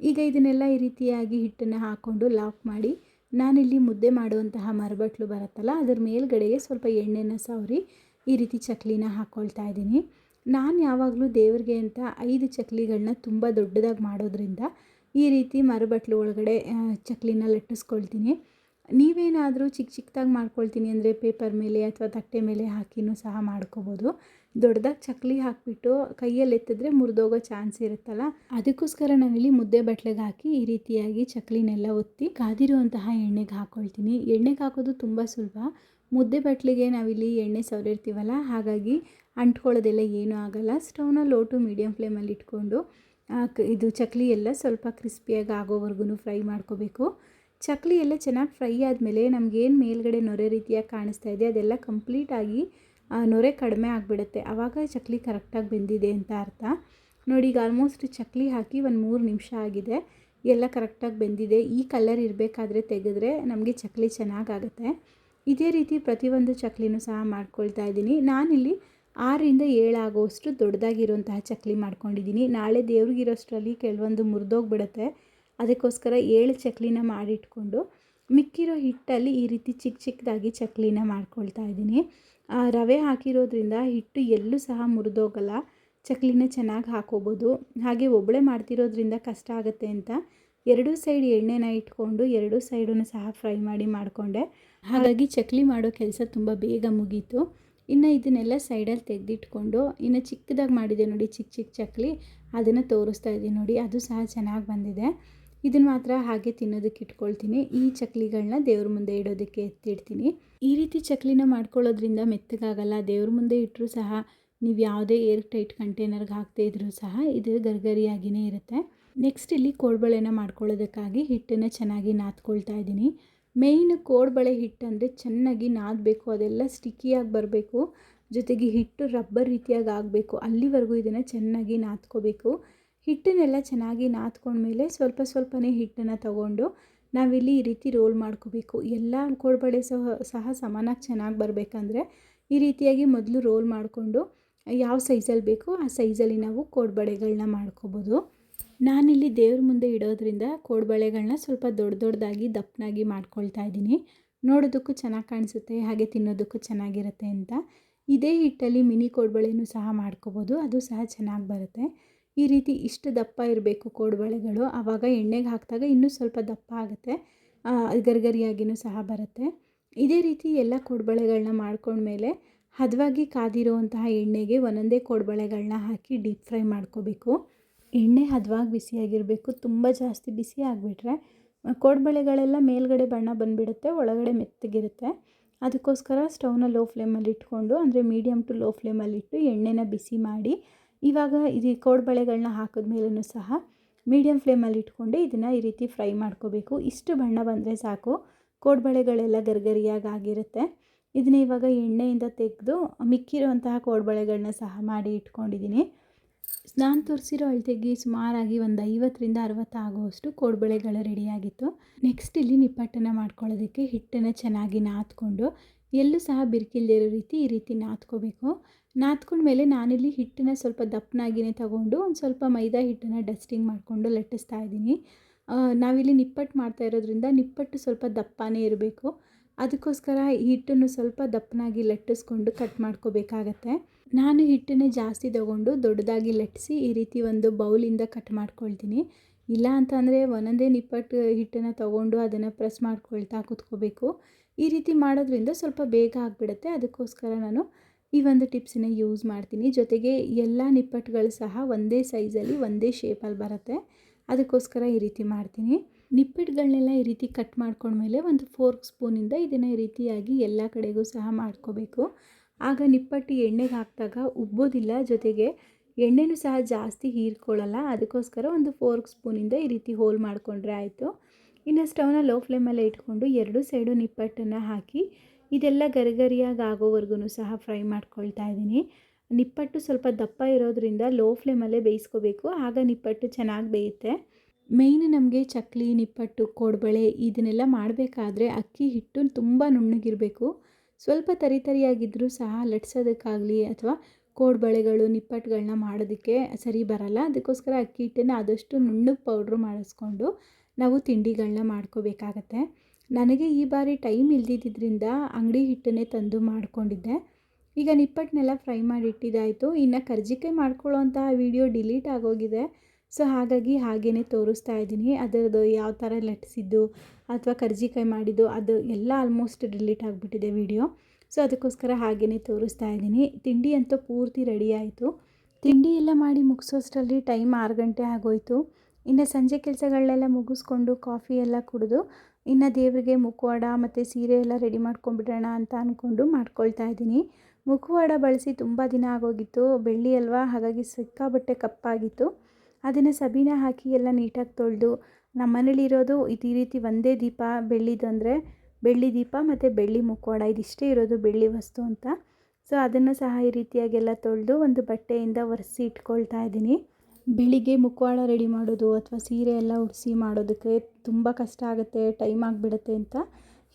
A: ಈಗ ಇದನ್ನೆಲ್ಲ ಈ ರೀತಿಯಾಗಿ ಹಿಟ್ಟನ್ನು ಹಾಕ್ಕೊಂಡು ಲಾಕ್ ಮಾಡಿ ನಾನಿಲ್ಲಿ ಮುದ್ದೆ ಮಾಡುವಂತಹ ಮರಬಟ್ಲು ಬರುತ್ತಲ್ಲ, ಅದರ ಮೇಲ್ಗಡೆಗೆ ಸ್ವಲ್ಪ ಎಣ್ಣೆನ ಸವರಿ ಈ ರೀತಿ ಚಕ್ಲಿನ ಹಾಕ್ಕೊಳ್ತಾ ಇದ್ದೀನಿ. ನಾನು ಯಾವಾಗಲೂ ದೇವ್ರಿಗೆ ಅಂತ ಐದು ಚಕ್ಲಿಗಳನ್ನ ತುಂಬ ದೊಡ್ಡದಾಗಿ ಮಾಡೋದ್ರಿಂದ ಈ ರೀತಿ ಮರಬಟ್ಲು ಒಳಗಡೆ ಚಕ್ಲಿನ ಲಟ್ಟಿಸ್ಕೊಳ್ತೀನಿ. ನೀವೇನಾದರೂ ಚಿಕ್ಕ ಚಿಕ್ಕದಾಗಿ ಮಾಡ್ಕೊಳ್ತೀನಿ ಅಂದರೆ ಪೇಪರ್ ಮೇಲೆ ಅಥವಾ ತಟ್ಟೆ ಮೇಲೆ ಹಾಕಿನೂ ಸಹ ಮಾಡ್ಕೋಬೋದು. ದೊಡ್ಡದಾಗಿ ಚಕ್ಲಿ ಹಾಕಿಬಿಟ್ಟು ಕೈಯಲ್ಲಿ ಎತ್ತಿದ್ರೆ ಮುರಿದೋಗೋ ಚಾನ್ಸ್ ಇರುತ್ತಲ್ಲ? ಅದಕ್ಕೋಸ್ಕರ ನಾನಿಲ್ಲಿ ಮುದ್ದೆ ಬಟ್ಲಿಗೆ ಹಾಕಿ ಈ ರೀತಿಯಾಗಿ ಚಕ್ಲಿನೆಲ್ಲ ಒತ್ತಿ ಕಾದಿರುವಂತಹ ಎಣ್ಣೆಗೆ ಹಾಕ್ಕೊಳ್ತೀನಿ ಎಣ್ಣೆಗೆ ಹಾಕೋದು ತುಂಬ ಸುಲಭ. ಮುದ್ದೆ ಬಟ್ಲಿಗೆ ನಾವಿಲ್ಲಿ ಎಣ್ಣೆ ಸವರಿರ್ತೀವಲ್ಲ, ಹಾಗಾಗಿ ಅಂಟ್ಕೊಳ್ಳೋದೆಲ್ಲ ಏನೂ ಆಗೋಲ್ಲ. ಸ್ಟವ್ನ ಲೋ ಟು ಮೀಡಿಯಮ್ ಫ್ಲೇಮಲ್ಲಿ ಇಟ್ಕೊಂಡು ಇದು ಚಕ್ಲಿ ಎಲ್ಲ ಸ್ವಲ್ಪ ಕ್ರಿಸ್ಪಿಯಾಗಿ ಆಗೋವರೆಗೂ ಫ್ರೈ ಮಾಡ್ಕೋಬೇಕು. ಚಕ್ಲಿ ಎಲ್ಲ ಚೆನ್ನಾಗಿ ಫ್ರೈ ಆದಮೇಲೆ ನಮಗೇನು ಮೇಲ್ಗಡೆ ನೊರೆ ರೀತಿಯಾಗಿ ಕಾಣಿಸ್ತಾ ಇದೆ, ಅದೆಲ್ಲ ಕಂಪ್ಲೀಟಾಗಿ ನೊರೆ ಕಡಿಮೆ ಆಗಿಬಿಡುತ್ತೆ. ಆವಾಗ ಚಕ್ಲಿ ಕರೆಕ್ಟಾಗಿ ಬೆಂದಿದೆ ಅಂತ ಅರ್ಥ. ನೋಡಿ, ಈಗ ಆಲ್ಮೋಸ್ಟ್ ಚಕ್ಲಿ ಹಾಕಿ ಒಂದು ಮೂರು ನಿಮಿಷ ಆಗಿದೆ. ಎಲ್ಲ ಕರೆಕ್ಟಾಗಿ ಬೆಂದಿದೆ. ಈ ಕಲರ್ ಇರಬೇಕಾದ್ರೆ ತೆಗೆದ್ರೆ ನಮಗೆ ಚಕ್ಲಿ ಚೆನ್ನಾಗಾಗುತ್ತೆ. ಇದೇ ರೀತಿ ಪ್ರತಿಯೊಂದು ಚಕ್ಲಿನೂ ಸಹ ಮಾಡ್ಕೊಳ್ತಾ ಇದ್ದೀನಿ. ನಾನಿಲ್ಲಿ ಆರರಿಂದ ಏಳು ಆಗೋಷ್ಟು ದೊಡ್ಡದಾಗಿರುವಂತಹ ಚಕ್ಲಿ ಮಾಡ್ಕೊಂಡಿದ್ದೀನಿ. ನಾಳೆ ದೇವ್ರಿಗಿರೋಷ್ಟರಲ್ಲಿ ಕೆಲವೊಂದು ಮುರಿದೋಗ್ಬಿಡುತ್ತೆ. ಅದಕ್ಕೋಸ್ಕರ ಏಳು ಚಕ್ಲಿನ ಮಾಡಿಟ್ಕೊಂಡು ಮಿಕ್ಕಿರೋ ಹಿಟ್ಟಲ್ಲಿ ಈ ರೀತಿ ಚಿಕ್ಕ ಚಿಕ್ಕದಾಗಿ ಚಕ್ಲಿನ ಮಾಡ್ಕೊಳ್ತಾ ಇದ್ದೀನಿ. ರವೆ ಹಾಕಿರೋದ್ರಿಂದ ಹಿಟ್ಟು ಎಲ್ಲೂ ಸಹ ಮುರಿದೋಗಲ್ಲ. ಚಕ್ಲಿನ ಚೆನ್ನಾಗಿ ಹಾಕೋಬೋದು. ಹಾಗೆ ಒಬ್ಬಳೆ ಮಾಡ್ತಿರೋದ್ರಿಂದ ಕಷ್ಟ ಆಗುತ್ತೆ ಅಂತ ಎರಡೂ ಸೈಡ್ ಎಣ್ಣೆನ ಇಟ್ಕೊಂಡು ಎರಡೂ ಸೈಡನ್ನು ಸಹ ಫ್ರೈ ಮಾಡಿ ಮಾಡಿಕೊಂಡೆ. ಹಾಗಾಗಿ ಚಕ್ಲಿ ಮಾಡೋ ಕೆಲಸ ತುಂಬ ಬೇಗ ಮುಗೀತು. ಇನ್ನು ಇದನ್ನೆಲ್ಲ ಸೈಡಲ್ಲಿ ತೆಗೆದಿಟ್ಕೊಂಡು ಇನ್ನು ಚಿಕ್ಕದಾಗಿ ಮಾಡಿದೆ ನೋಡಿ ಚಿಕ್ಕ ಚಿಕ್ಕ ಚಕ್ಲಿ. ಅದನ್ನು ತೋರಿಸ್ತಾ ಇದ್ದೀನಿ ನೋಡಿ, ಅದು ಸಹ ಚೆನ್ನಾಗಿ ಬಂದಿದೆ. ಇದನ್ನು ಮಾತ್ರ ಹಾಗೆ ತಿನ್ನೋದಕ್ಕೆ ಇಟ್ಕೊಳ್ತೀನಿ. ಈ ಚಕ್ಲಿಗಳನ್ನ ದೇವ್ರ ಮುಂದೆ ಇಡೋದಕ್ಕೆ ಎತ್ತಿಡ್ತೀನಿ. ಈ ರೀತಿ ಚಕ್ಲಿನ ಮಾಡ್ಕೊಳ್ಳೋದ್ರಿಂದ ಮೆತ್ತಗಾಗಲ್ಲ. ದೇವ್ರ ಮುಂದೆ ಇಟ್ಟರೂ ಸಹ ನೀವು ಯಾವುದೇ ಏರ್ ಟೈಟ್ ಕಂಟೈನರ್ಗೆ ಹಾಕದೇ ಇದ್ರೂ ಸಹ ಇದು ಗರ್ಗರಿಯಾಗಿಯೇ ಇರುತ್ತೆ. ನೆಕ್ಸ್ಟ್ ಇಲ್ಲಿ ಕೋಡ್ಬಳೆನ ಮಾಡ್ಕೊಳ್ಳೋದಕ್ಕಾಗಿ ಹಿಟ್ಟನ್ನು ಚೆನ್ನಾಗಿ ನಾದ್ಕೊಳ್ತಾ ಇದ್ದೀನಿ. ಮೇಯ್ನ್ ಕೋಡ್ಬಳೆ ಹಿಟ್ಟು ಅಂದರೆ ಚೆನ್ನಾಗಿ ನಾದಬೇಕು. ಅದೆಲ್ಲ ಸ್ಟಿಕ್ಕಿಯಾಗಿ ಬರಬೇಕು. ಜೊತೆಗೆ ಹಿಟ್ಟು ರಬ್ಬರ್ ರೀತಿಯಾಗಿ ಆಗಬೇಕು. ಅಲ್ಲಿವರೆಗೂ ಇದನ್ನು ಚೆನ್ನಾಗಿ ನಾದ್ಕೋಬೇಕು. ಹಿಟ್ಟನ್ನೆಲ್ಲ ಚೆನ್ನಾಗಿ ನಾದ್ಕೊಂಡ್ಮೇಲೆ ಸ್ವಲ್ಪ ಸ್ವಲ್ಪನೇ ಹಿಟ್ಟನ್ನು ತಗೊಂಡು ನಾವಿಲ್ಲಿ ಈ ರೀತಿ ರೋಲ್ ಮಾಡ್ಕೋಬೇಕು. ಎಲ್ಲ ಕೋಡ್ಬಳೆ ಸಹ ಸಹ ಸಮಾನಾಗಿ ಚೆನ್ನಾಗಿ ಬರಬೇಕಂದ್ರೆ ಈ ರೀತಿಯಾಗಿ ಮೊದಲು ರೋಲ್ ಮಾಡಿಕೊಂಡು ಯಾವ ಸೈಜಲ್ಲಿ ಬೇಕೋ ಆ ಸೈಜಲ್ಲಿ ನಾವು ಕೋಡ್ಬಳೆಗಳನ್ನ ಮಾಡ್ಕೋಬೋದು. ನಾನಿಲ್ಲಿ ದೇವ್ರ ಮುಂದೆ ಇಡೋದ್ರಿಂದ ಕೋಡ್ಬಳೆಗಳನ್ನ ಸ್ವಲ್ಪ ದೊಡ್ಡ ದೊಡ್ಡದಾಗಿ ದಪ್ಪನಾಗಿ ಮಾಡ್ಕೊಳ್ತಾ ಇದ್ದೀನಿ. ನೋಡೋದಕ್ಕೂ ಚೆನ್ನಾಗಿ ಕಾಣಿಸುತ್ತೆ, ಹಾಗೆ ತಿನ್ನೋದಕ್ಕೂ ಚೆನ್ನಾಗಿರುತ್ತೆ ಅಂತ. ಇದೇ ಹಿಟ್ಟಲ್ಲಿ ಮಿನಿ ಕೋಡ್ಬಳೆನೂ ಸಹ ಮಾಡ್ಕೋಬೋದು, ಅದು ಸಹ ಚೆನ್ನಾಗಿ ಬರುತ್ತೆ. ಈ ರೀತಿ ಇಷ್ಟು ದಪ್ಪ ಇರಬೇಕು ಕೋಡುಬಳೆಗಳು. ಆವಾಗ ಎಣ್ಣೆಗೆ ಹಾಕಿದಾಗ ಇನ್ನೂ ಸ್ವಲ್ಪ ದಪ್ಪ ಆಗುತ್ತೆ. ಗರಿಗರಿಯಾಗಿಯೂ ಸಹ ಬರುತ್ತೆ. ಇದೇ ರೀತಿ ಎಲ್ಲ ಕೋಡುಬಳೆಗಳನ್ನ ಮಾಡ್ಕೊಂಡ್ಮೇಲೆ ಹದವಾಗಿ ಕಾದಿರುವಂತಹ ಎಣ್ಣೆಗೆ ಒಂದೊಂದೇ ಕೋಡುಬಳೆಗಳನ್ನ ಹಾಕಿ ಡೀಪ್ ಫ್ರೈ ಮಾಡ್ಕೋಬೇಕು. ಎಣ್ಣೆ ಹದವಾಗಿ ಬಿಸಿಯಾಗಿರಬೇಕು. ತುಂಬ ಜಾಸ್ತಿ ಬಿಸಿ ಆಗಿಬಿಟ್ರೆ ಕೋಡುಬಳೆಗಳೆಲ್ಲ ಮೇಲ್ಗಡೆ ಬಣ್ಣ ಬಂದುಬಿಡುತ್ತೆ, ಒಳಗಡೆ ಮೆತ್ತಗಿರುತ್ತೆ. ಅದಕ್ಕೋಸ್ಕರ ಸ್ಟವ್ನ ಲೋ ಫ್ಲೇಮಲ್ಲಿ ಇಟ್ಕೊಂಡು, ಅಂದರೆ ಮೀಡಿಯಮ್ ಟು ಲೋ ಫ್ಲೇಮಲ್ಲಿಟ್ಟು ಎಣ್ಣೆನ ಬಿಸಿ ಮಾಡಿ ಇವಾಗ ಇದು ಕೋಡ್ಬಳೆಗಳನ್ನ ಹಾಕಿದ್ಮೇಲೂ ಸಹ ಮೀಡಿಯಂ ಫ್ಲೇಮಲ್ಲಿ ಇಟ್ಕೊಂಡು ಇದನ್ನು ಈ ರೀತಿ ಫ್ರೈ ಮಾಡ್ಕೋಬೇಕು. ಇಷ್ಟು ಬಣ್ಣ ಬಂದರೆ ಸಾಕು. ಕೋಡ್ಬಳೆಗಳೆಲ್ಲ ಗರ್ಗರಿಯಾಗಿ ಆಗಿರುತ್ತೆ. ಇದನ್ನ ಇವಾಗ ಎಣ್ಣೆಯಿಂದ ತೆಗೆದು ಮಿಕ್ಕಿರುವಂತಹ ಕೋಡ್ಬಳೆಗಳನ್ನ ಸಹ ಮಾಡಿ ಇಟ್ಕೊಂಡಿದ್ದೀನಿ ನಾನು ತೋರಿಸಿರೋ ಅಳತೆಗೆ ಸುಮಾರಾಗಿ ಒಂದು ಐವತ್ತರಿಂದ ಅರವತ್ತು ಆಗುವಷ್ಟು ಕೋಡ್ಬಳೆಗಳು ರೆಡಿಯಾಗಿತ್ತು ನೆಕ್ಸ್ಟ್ ಇಲ್ಲಿ ನಿಪ್ಪಟ್ಟನ್ನು ಮಾಡ್ಕೊಳ್ಳೋದಕ್ಕೆ ಹಿಟ್ಟನ್ನು ಚೆನ್ನಾಗಿ ನಾದ್ಕೊಂಡು ಎಲ್ಲೂ ಸಹ ಬಿರ್ಕಿಲ್ದೇ ಇರೋ ರೀತಿ ಈ ರೀತಿ ನಾದ್ಕೋಬೇಕು. ನಾದ್ಕೊಂಡ್ಮೇಲೆ ನಾನಿಲ್ಲಿ ಹಿಟ್ಟನ್ನ ಸ್ವಲ್ಪ ದಪ್ಪನಾಗಿನೇ ತಗೊಂಡು ಒಂದು ಸ್ವಲ್ಪ ಮೈದಾ ಹಿಟ್ಟನ್ನು ಡಸ್ಟಿಂಗ್ ಮಾಡಿಕೊಂಡು ಲಟ್ಟಿಸ್ತಾ ಇದ್ದೀನಿ. ನಾವಿಲ್ಲಿ ನಿಪ್ಪಟ್ಟು ಮಾಡ್ತಾ ಇರೋದ್ರಿಂದ ನಿಪ್ಪಟ್ಟು ಸ್ವಲ್ಪ ದಪ್ಪನೇ ಇರಬೇಕು. ಅದಕ್ಕೋಸ್ಕರ ಹಿಟ್ಟನ್ನು ಸ್ವಲ್ಪ ದಪ್ಪನಾಗಿ ಲಟ್ಟಿಸ್ಕೊಂಡು ಕಟ್ ಮಾಡ್ಕೋಬೇಕಾಗತ್ತೆ. ನಾನು ಹಿಟ್ಟನ್ನೇ ಜಾಸ್ತಿ ತಗೊಂಡು ದೊಡ್ಡದಾಗಿ ಲಟ್ಟಿಸಿ ಈ ರೀತಿ ಒಂದು ಬೌಲಿಂದ ಕಟ್ ಮಾಡ್ಕೊಳ್ತೀನಿ. ಇಲ್ಲ ಅಂತ ಅಂದರೆ ಒಂದೊಂದೇ ನಿಪ್ಪಟ್ಟು ಹಿಟ್ಟನ್ನು ತಗೊಂಡು ಅದನ್ನು ಪ್ರೆಸ್ ಮಾಡ್ಕೊಳ್ತಾ ಕುತ್ಕೋಬೇಕು. ಈ ರೀತಿ ಮಾಡೋದ್ರಿಂದ ಸ್ವಲ್ಪ ಬೇಗ ಆಗಿಬಿಡುತ್ತೆ. ಅದಕ್ಕೋಸ್ಕರ ನಾನು ಈ ಒಂದು ಟಿಪ್ಸನ್ನ ಯೂಸ್ ಮಾಡ್ತೀನಿ. ಜೊತೆಗೆ ಎಲ್ಲ ನಿಪ್ಪಟ್ಟುಗಳು ಸಹ ಒಂದೇ ಸೈಜಲ್ಲಿ, ಒಂದೇ ಶೇಪಲ್ಲಿ ಬರುತ್ತೆ. ಅದಕ್ಕೋಸ್ಕರ ಈ ರೀತಿ ಮಾಡ್ತೀನಿ. ನಿಪ್ಪಟ್ಟುಗಳನ್ನೆಲ್ಲ ಈ ರೀತಿ ಕಟ್ ಮಾಡ್ಕೊಂಡ್ಮೇಲೆ ಒಂದು ಫೋರ್ಕ್ ಸ್ಪೂನಿಂದ ಇದನ್ನು ಈ ರೀತಿಯಾಗಿ ಎಲ್ಲ ಕಡೆಗೂ ಸಹ ಮಾಡ್ಕೋಬೇಕು. ಆಗ ನಿಪ್ಪಟ್ಟು ಎಣ್ಣೆಗೆ ಹಾಕಿದಾಗ ಉಬ್ಬೋದಿಲ್ಲ. ಜೊತೆಗೆ ಎಣ್ಣೆನೂ ಸಹ ಜಾಸ್ತಿ ಹೀರ್ಕೊಳ್ಳಲ್ಲ. ಅದಕ್ಕೋಸ್ಕರ ಒಂದು ಫೋರ್ಕ್ ಸ್ಪೂನಿಂದ ಈ ರೀತಿ ಹೋಲ್ ಮಾಡಿಕೊಂಡ್ರೆ ಆಯಿತು. ಇನ್ನು ಸ್ಟವ್ನ ಲೋ ಫ್ಲೇಮಲ್ಲೇ ಇಟ್ಕೊಂಡು ಎರಡು ಸೈಡು ನಿಪ್ಪಟ್ಟನ್ನು ಹಾಕಿ ಇದೆಲ್ಲ ಗರಿಗರಿಯಾಗಿ ಆಗೋವರೆಗೂ ಸಹ ಫ್ರೈ ಮಾಡ್ಕೊಳ್ತಾ ಇದ್ದೀನಿ. ನಿಪ್ಪಟ್ಟು ಸ್ವಲ್ಪ ದಪ್ಪ ಇರೋದ್ರಿಂದ ಲೋ ಫ್ಲೇಮಲ್ಲೇ ಬೇಯಿಸ್ಕೋಬೇಕು. ಆಗ ನಿಪ್ಪಟ್ಟು ಚೆನ್ನಾಗಿ ಬೇಯುತ್ತೆ. ಮೇಯ್ನ್ ನಮಗೆ ಚಕ್ಲಿ, ನಿಪ್ಪಟ್ಟು, ಕೋಡ್ಬಳೆ ಇದನ್ನೆಲ್ಲ ಮಾಡಬೇಕಾದ್ರೆ ಅಕ್ಕಿ, ಹಿಟ್ಟು ತುಂಬ ನುಣ್ಣಗಿರಬೇಕು. ಸ್ವಲ್ಪ ತರಿ ತರಿಯಾಗಿದ್ದರೂ ಸಹ ಲಟ್ಸೋದಕ್ಕಾಗಲಿ ಅಥವಾ ಕೋಡ್ಬಳೆಗಳು ನಿಪ್ಪಟ್ಟುಗಳನ್ನ ಮಾಡೋದಕ್ಕೆ ಸರಿ ಬರಲ್ಲ. ಅದಕ್ಕೋಸ್ಕರ ಅಕ್ಕಿ ಹಿಟ್ಟನ್ನು ಆದಷ್ಟು ನುಣ್ಣಗೆ ಪೌಡ್ರು ಮಾಡಿಸ್ಕೊಂಡು ನಾವು ತಿಂಡಿಗಳನ್ನ ಮಾಡ್ಕೋಬೇಕಾಗತ್ತೆ. ನನಗೆ ಈ ಬಾರಿ ಟೈಮ್ ಇಲ್ದಿದ್ದರಿಂದ ಅಂಗಡಿ ಹಿಟ್ಟನ್ನೇ ತಂದು ಮಾಡಿಕೊಂಡಿದ್ದೆ. ಈಗ ನಿಪ್ಪಟ್ಟನ್ನೆಲ್ಲ ಫ್ರೈ ಮಾಡಿ ಇಟ್ಟಿದ್ದಾಯಿತು ಇನ್ನು ಕರ್ಜಿಕಾಯಿ ಮಾಡ್ಕೊಳ್ಳೋಂತಹ ವಿಡಿಯೋ ಡಿಲೀಟ್ ಆಗೋಗಿದೆ. ಸೊ ಹಾಗಾಗಿ ಹಾಗೇ ತೋರಿಸ್ತಾ ಇದ್ದೀನಿ. ಅದರದ್ದು ಯಾವ ಥರ ಲಟ್ಟಿಸಿದ್ದು ಅಥವಾ ಕರ್ಜಿಕಾಯಿ ಮಾಡಿದ್ದು ಅದು ಎಲ್ಲ ಆಲ್ಮೋಸ್ಟ್ ಡಿಲೀಟ್ ಆಗಿಬಿಟ್ಟಿದೆ ವಿಡಿಯೋ. ಸೊ ಅದಕ್ಕೋಸ್ಕರ ಹಾಗೇ ತೋರಿಸ್ತಾ ಇದ್ದೀನಿ. ತಿಂಡಿ ಅಂತೂ ಪೂರ್ತಿ ರೆಡಿ ಆಯಿತು. ತಿಂಡಿ ಎಲ್ಲ ಮಾಡಿ ಮುಗಿಸೋಷ್ಟರಲ್ಲಿ ಟೈಮ್ ಆರು ಗಂಟೆ ಆಗೋಯಿತು. ಇನ್ನು ಸಂಜೆ ಕೆಲಸಗಳನ್ನೆಲ್ಲ ಮುಗಿಸ್ಕೊಂಡು ಕಾಫಿ ಎಲ್ಲ ಕುಡಿದು ಇನ್ನು ದೇವರಿಗೆ ಮುಖವಾಡ ಮತ್ತು ಸೀರೆ ಎಲ್ಲ ರೆಡಿ ಮಾಡ್ಕೊಂಡ್ಬಿಡೋಣ ಅಂತ ಅಂದ್ಕೊಂಡು ಮಾಡ್ಕೊಳ್ತಾ ಇದ್ದೀನಿ. ಮುಖವಾಡ ಬಳಸಿ ತುಂಬ ದಿನ ಆಗೋಗಿತ್ತು. ಬೆಳ್ಳಿ ಅಲ್ವಾ? ಹಾಗಾಗಿ ಸಿಕ್ಕಾಬಟ್ಟೆ ಕಪ್ಪಾಗಿತ್ತು. ಅದನ್ನು ಸಬೀನ ಹಾಕಿ ಎಲ್ಲ ನೀಟಾಗಿ ತೊಳೆದು ನಮ್ಮ ಮನೇಲಿರೋದು ಇದು ಈ ರೀತಿ ಒಂದೇ ದೀಪ, ಬೆಳ್ಳಿದು ಅಂದರೆ ಬೆಳ್ಳಿ ದೀಪ ಮತ್ತು ಬೆಳ್ಳಿ ಮುಖವಾಡ. ಇದಿಷ್ಟೇ ಇರೋದು ಬೆಳ್ಳಿ ವಸ್ತು ಅಂತ. ಸೊ ಅದನ್ನು ಸಹ ಈ ರೀತಿಯಾಗೆಲ್ಲ ತೊಳೆದು ಒಂದು ಬಟ್ಟೆಯಿಂದ ಒರೆಸಿ ಇಟ್ಕೊಳ್ತಾ ಇದ್ದೀನಿ. ಬೆಳಿಗ್ಗೆ ಮುಖವಾಡ ರೆಡಿ ಮಾಡೋದು ಅಥವಾ ಸೀರೆ ಎಲ್ಲ ಉಡಿಸಿ ಮಾಡೋದಕ್ಕೆ ತುಂಬ ಕಷ್ಟ ಆಗುತ್ತೆ ಟೈಮ್ ಆಗಿಬಿಡುತ್ತೆ ಅಂತ.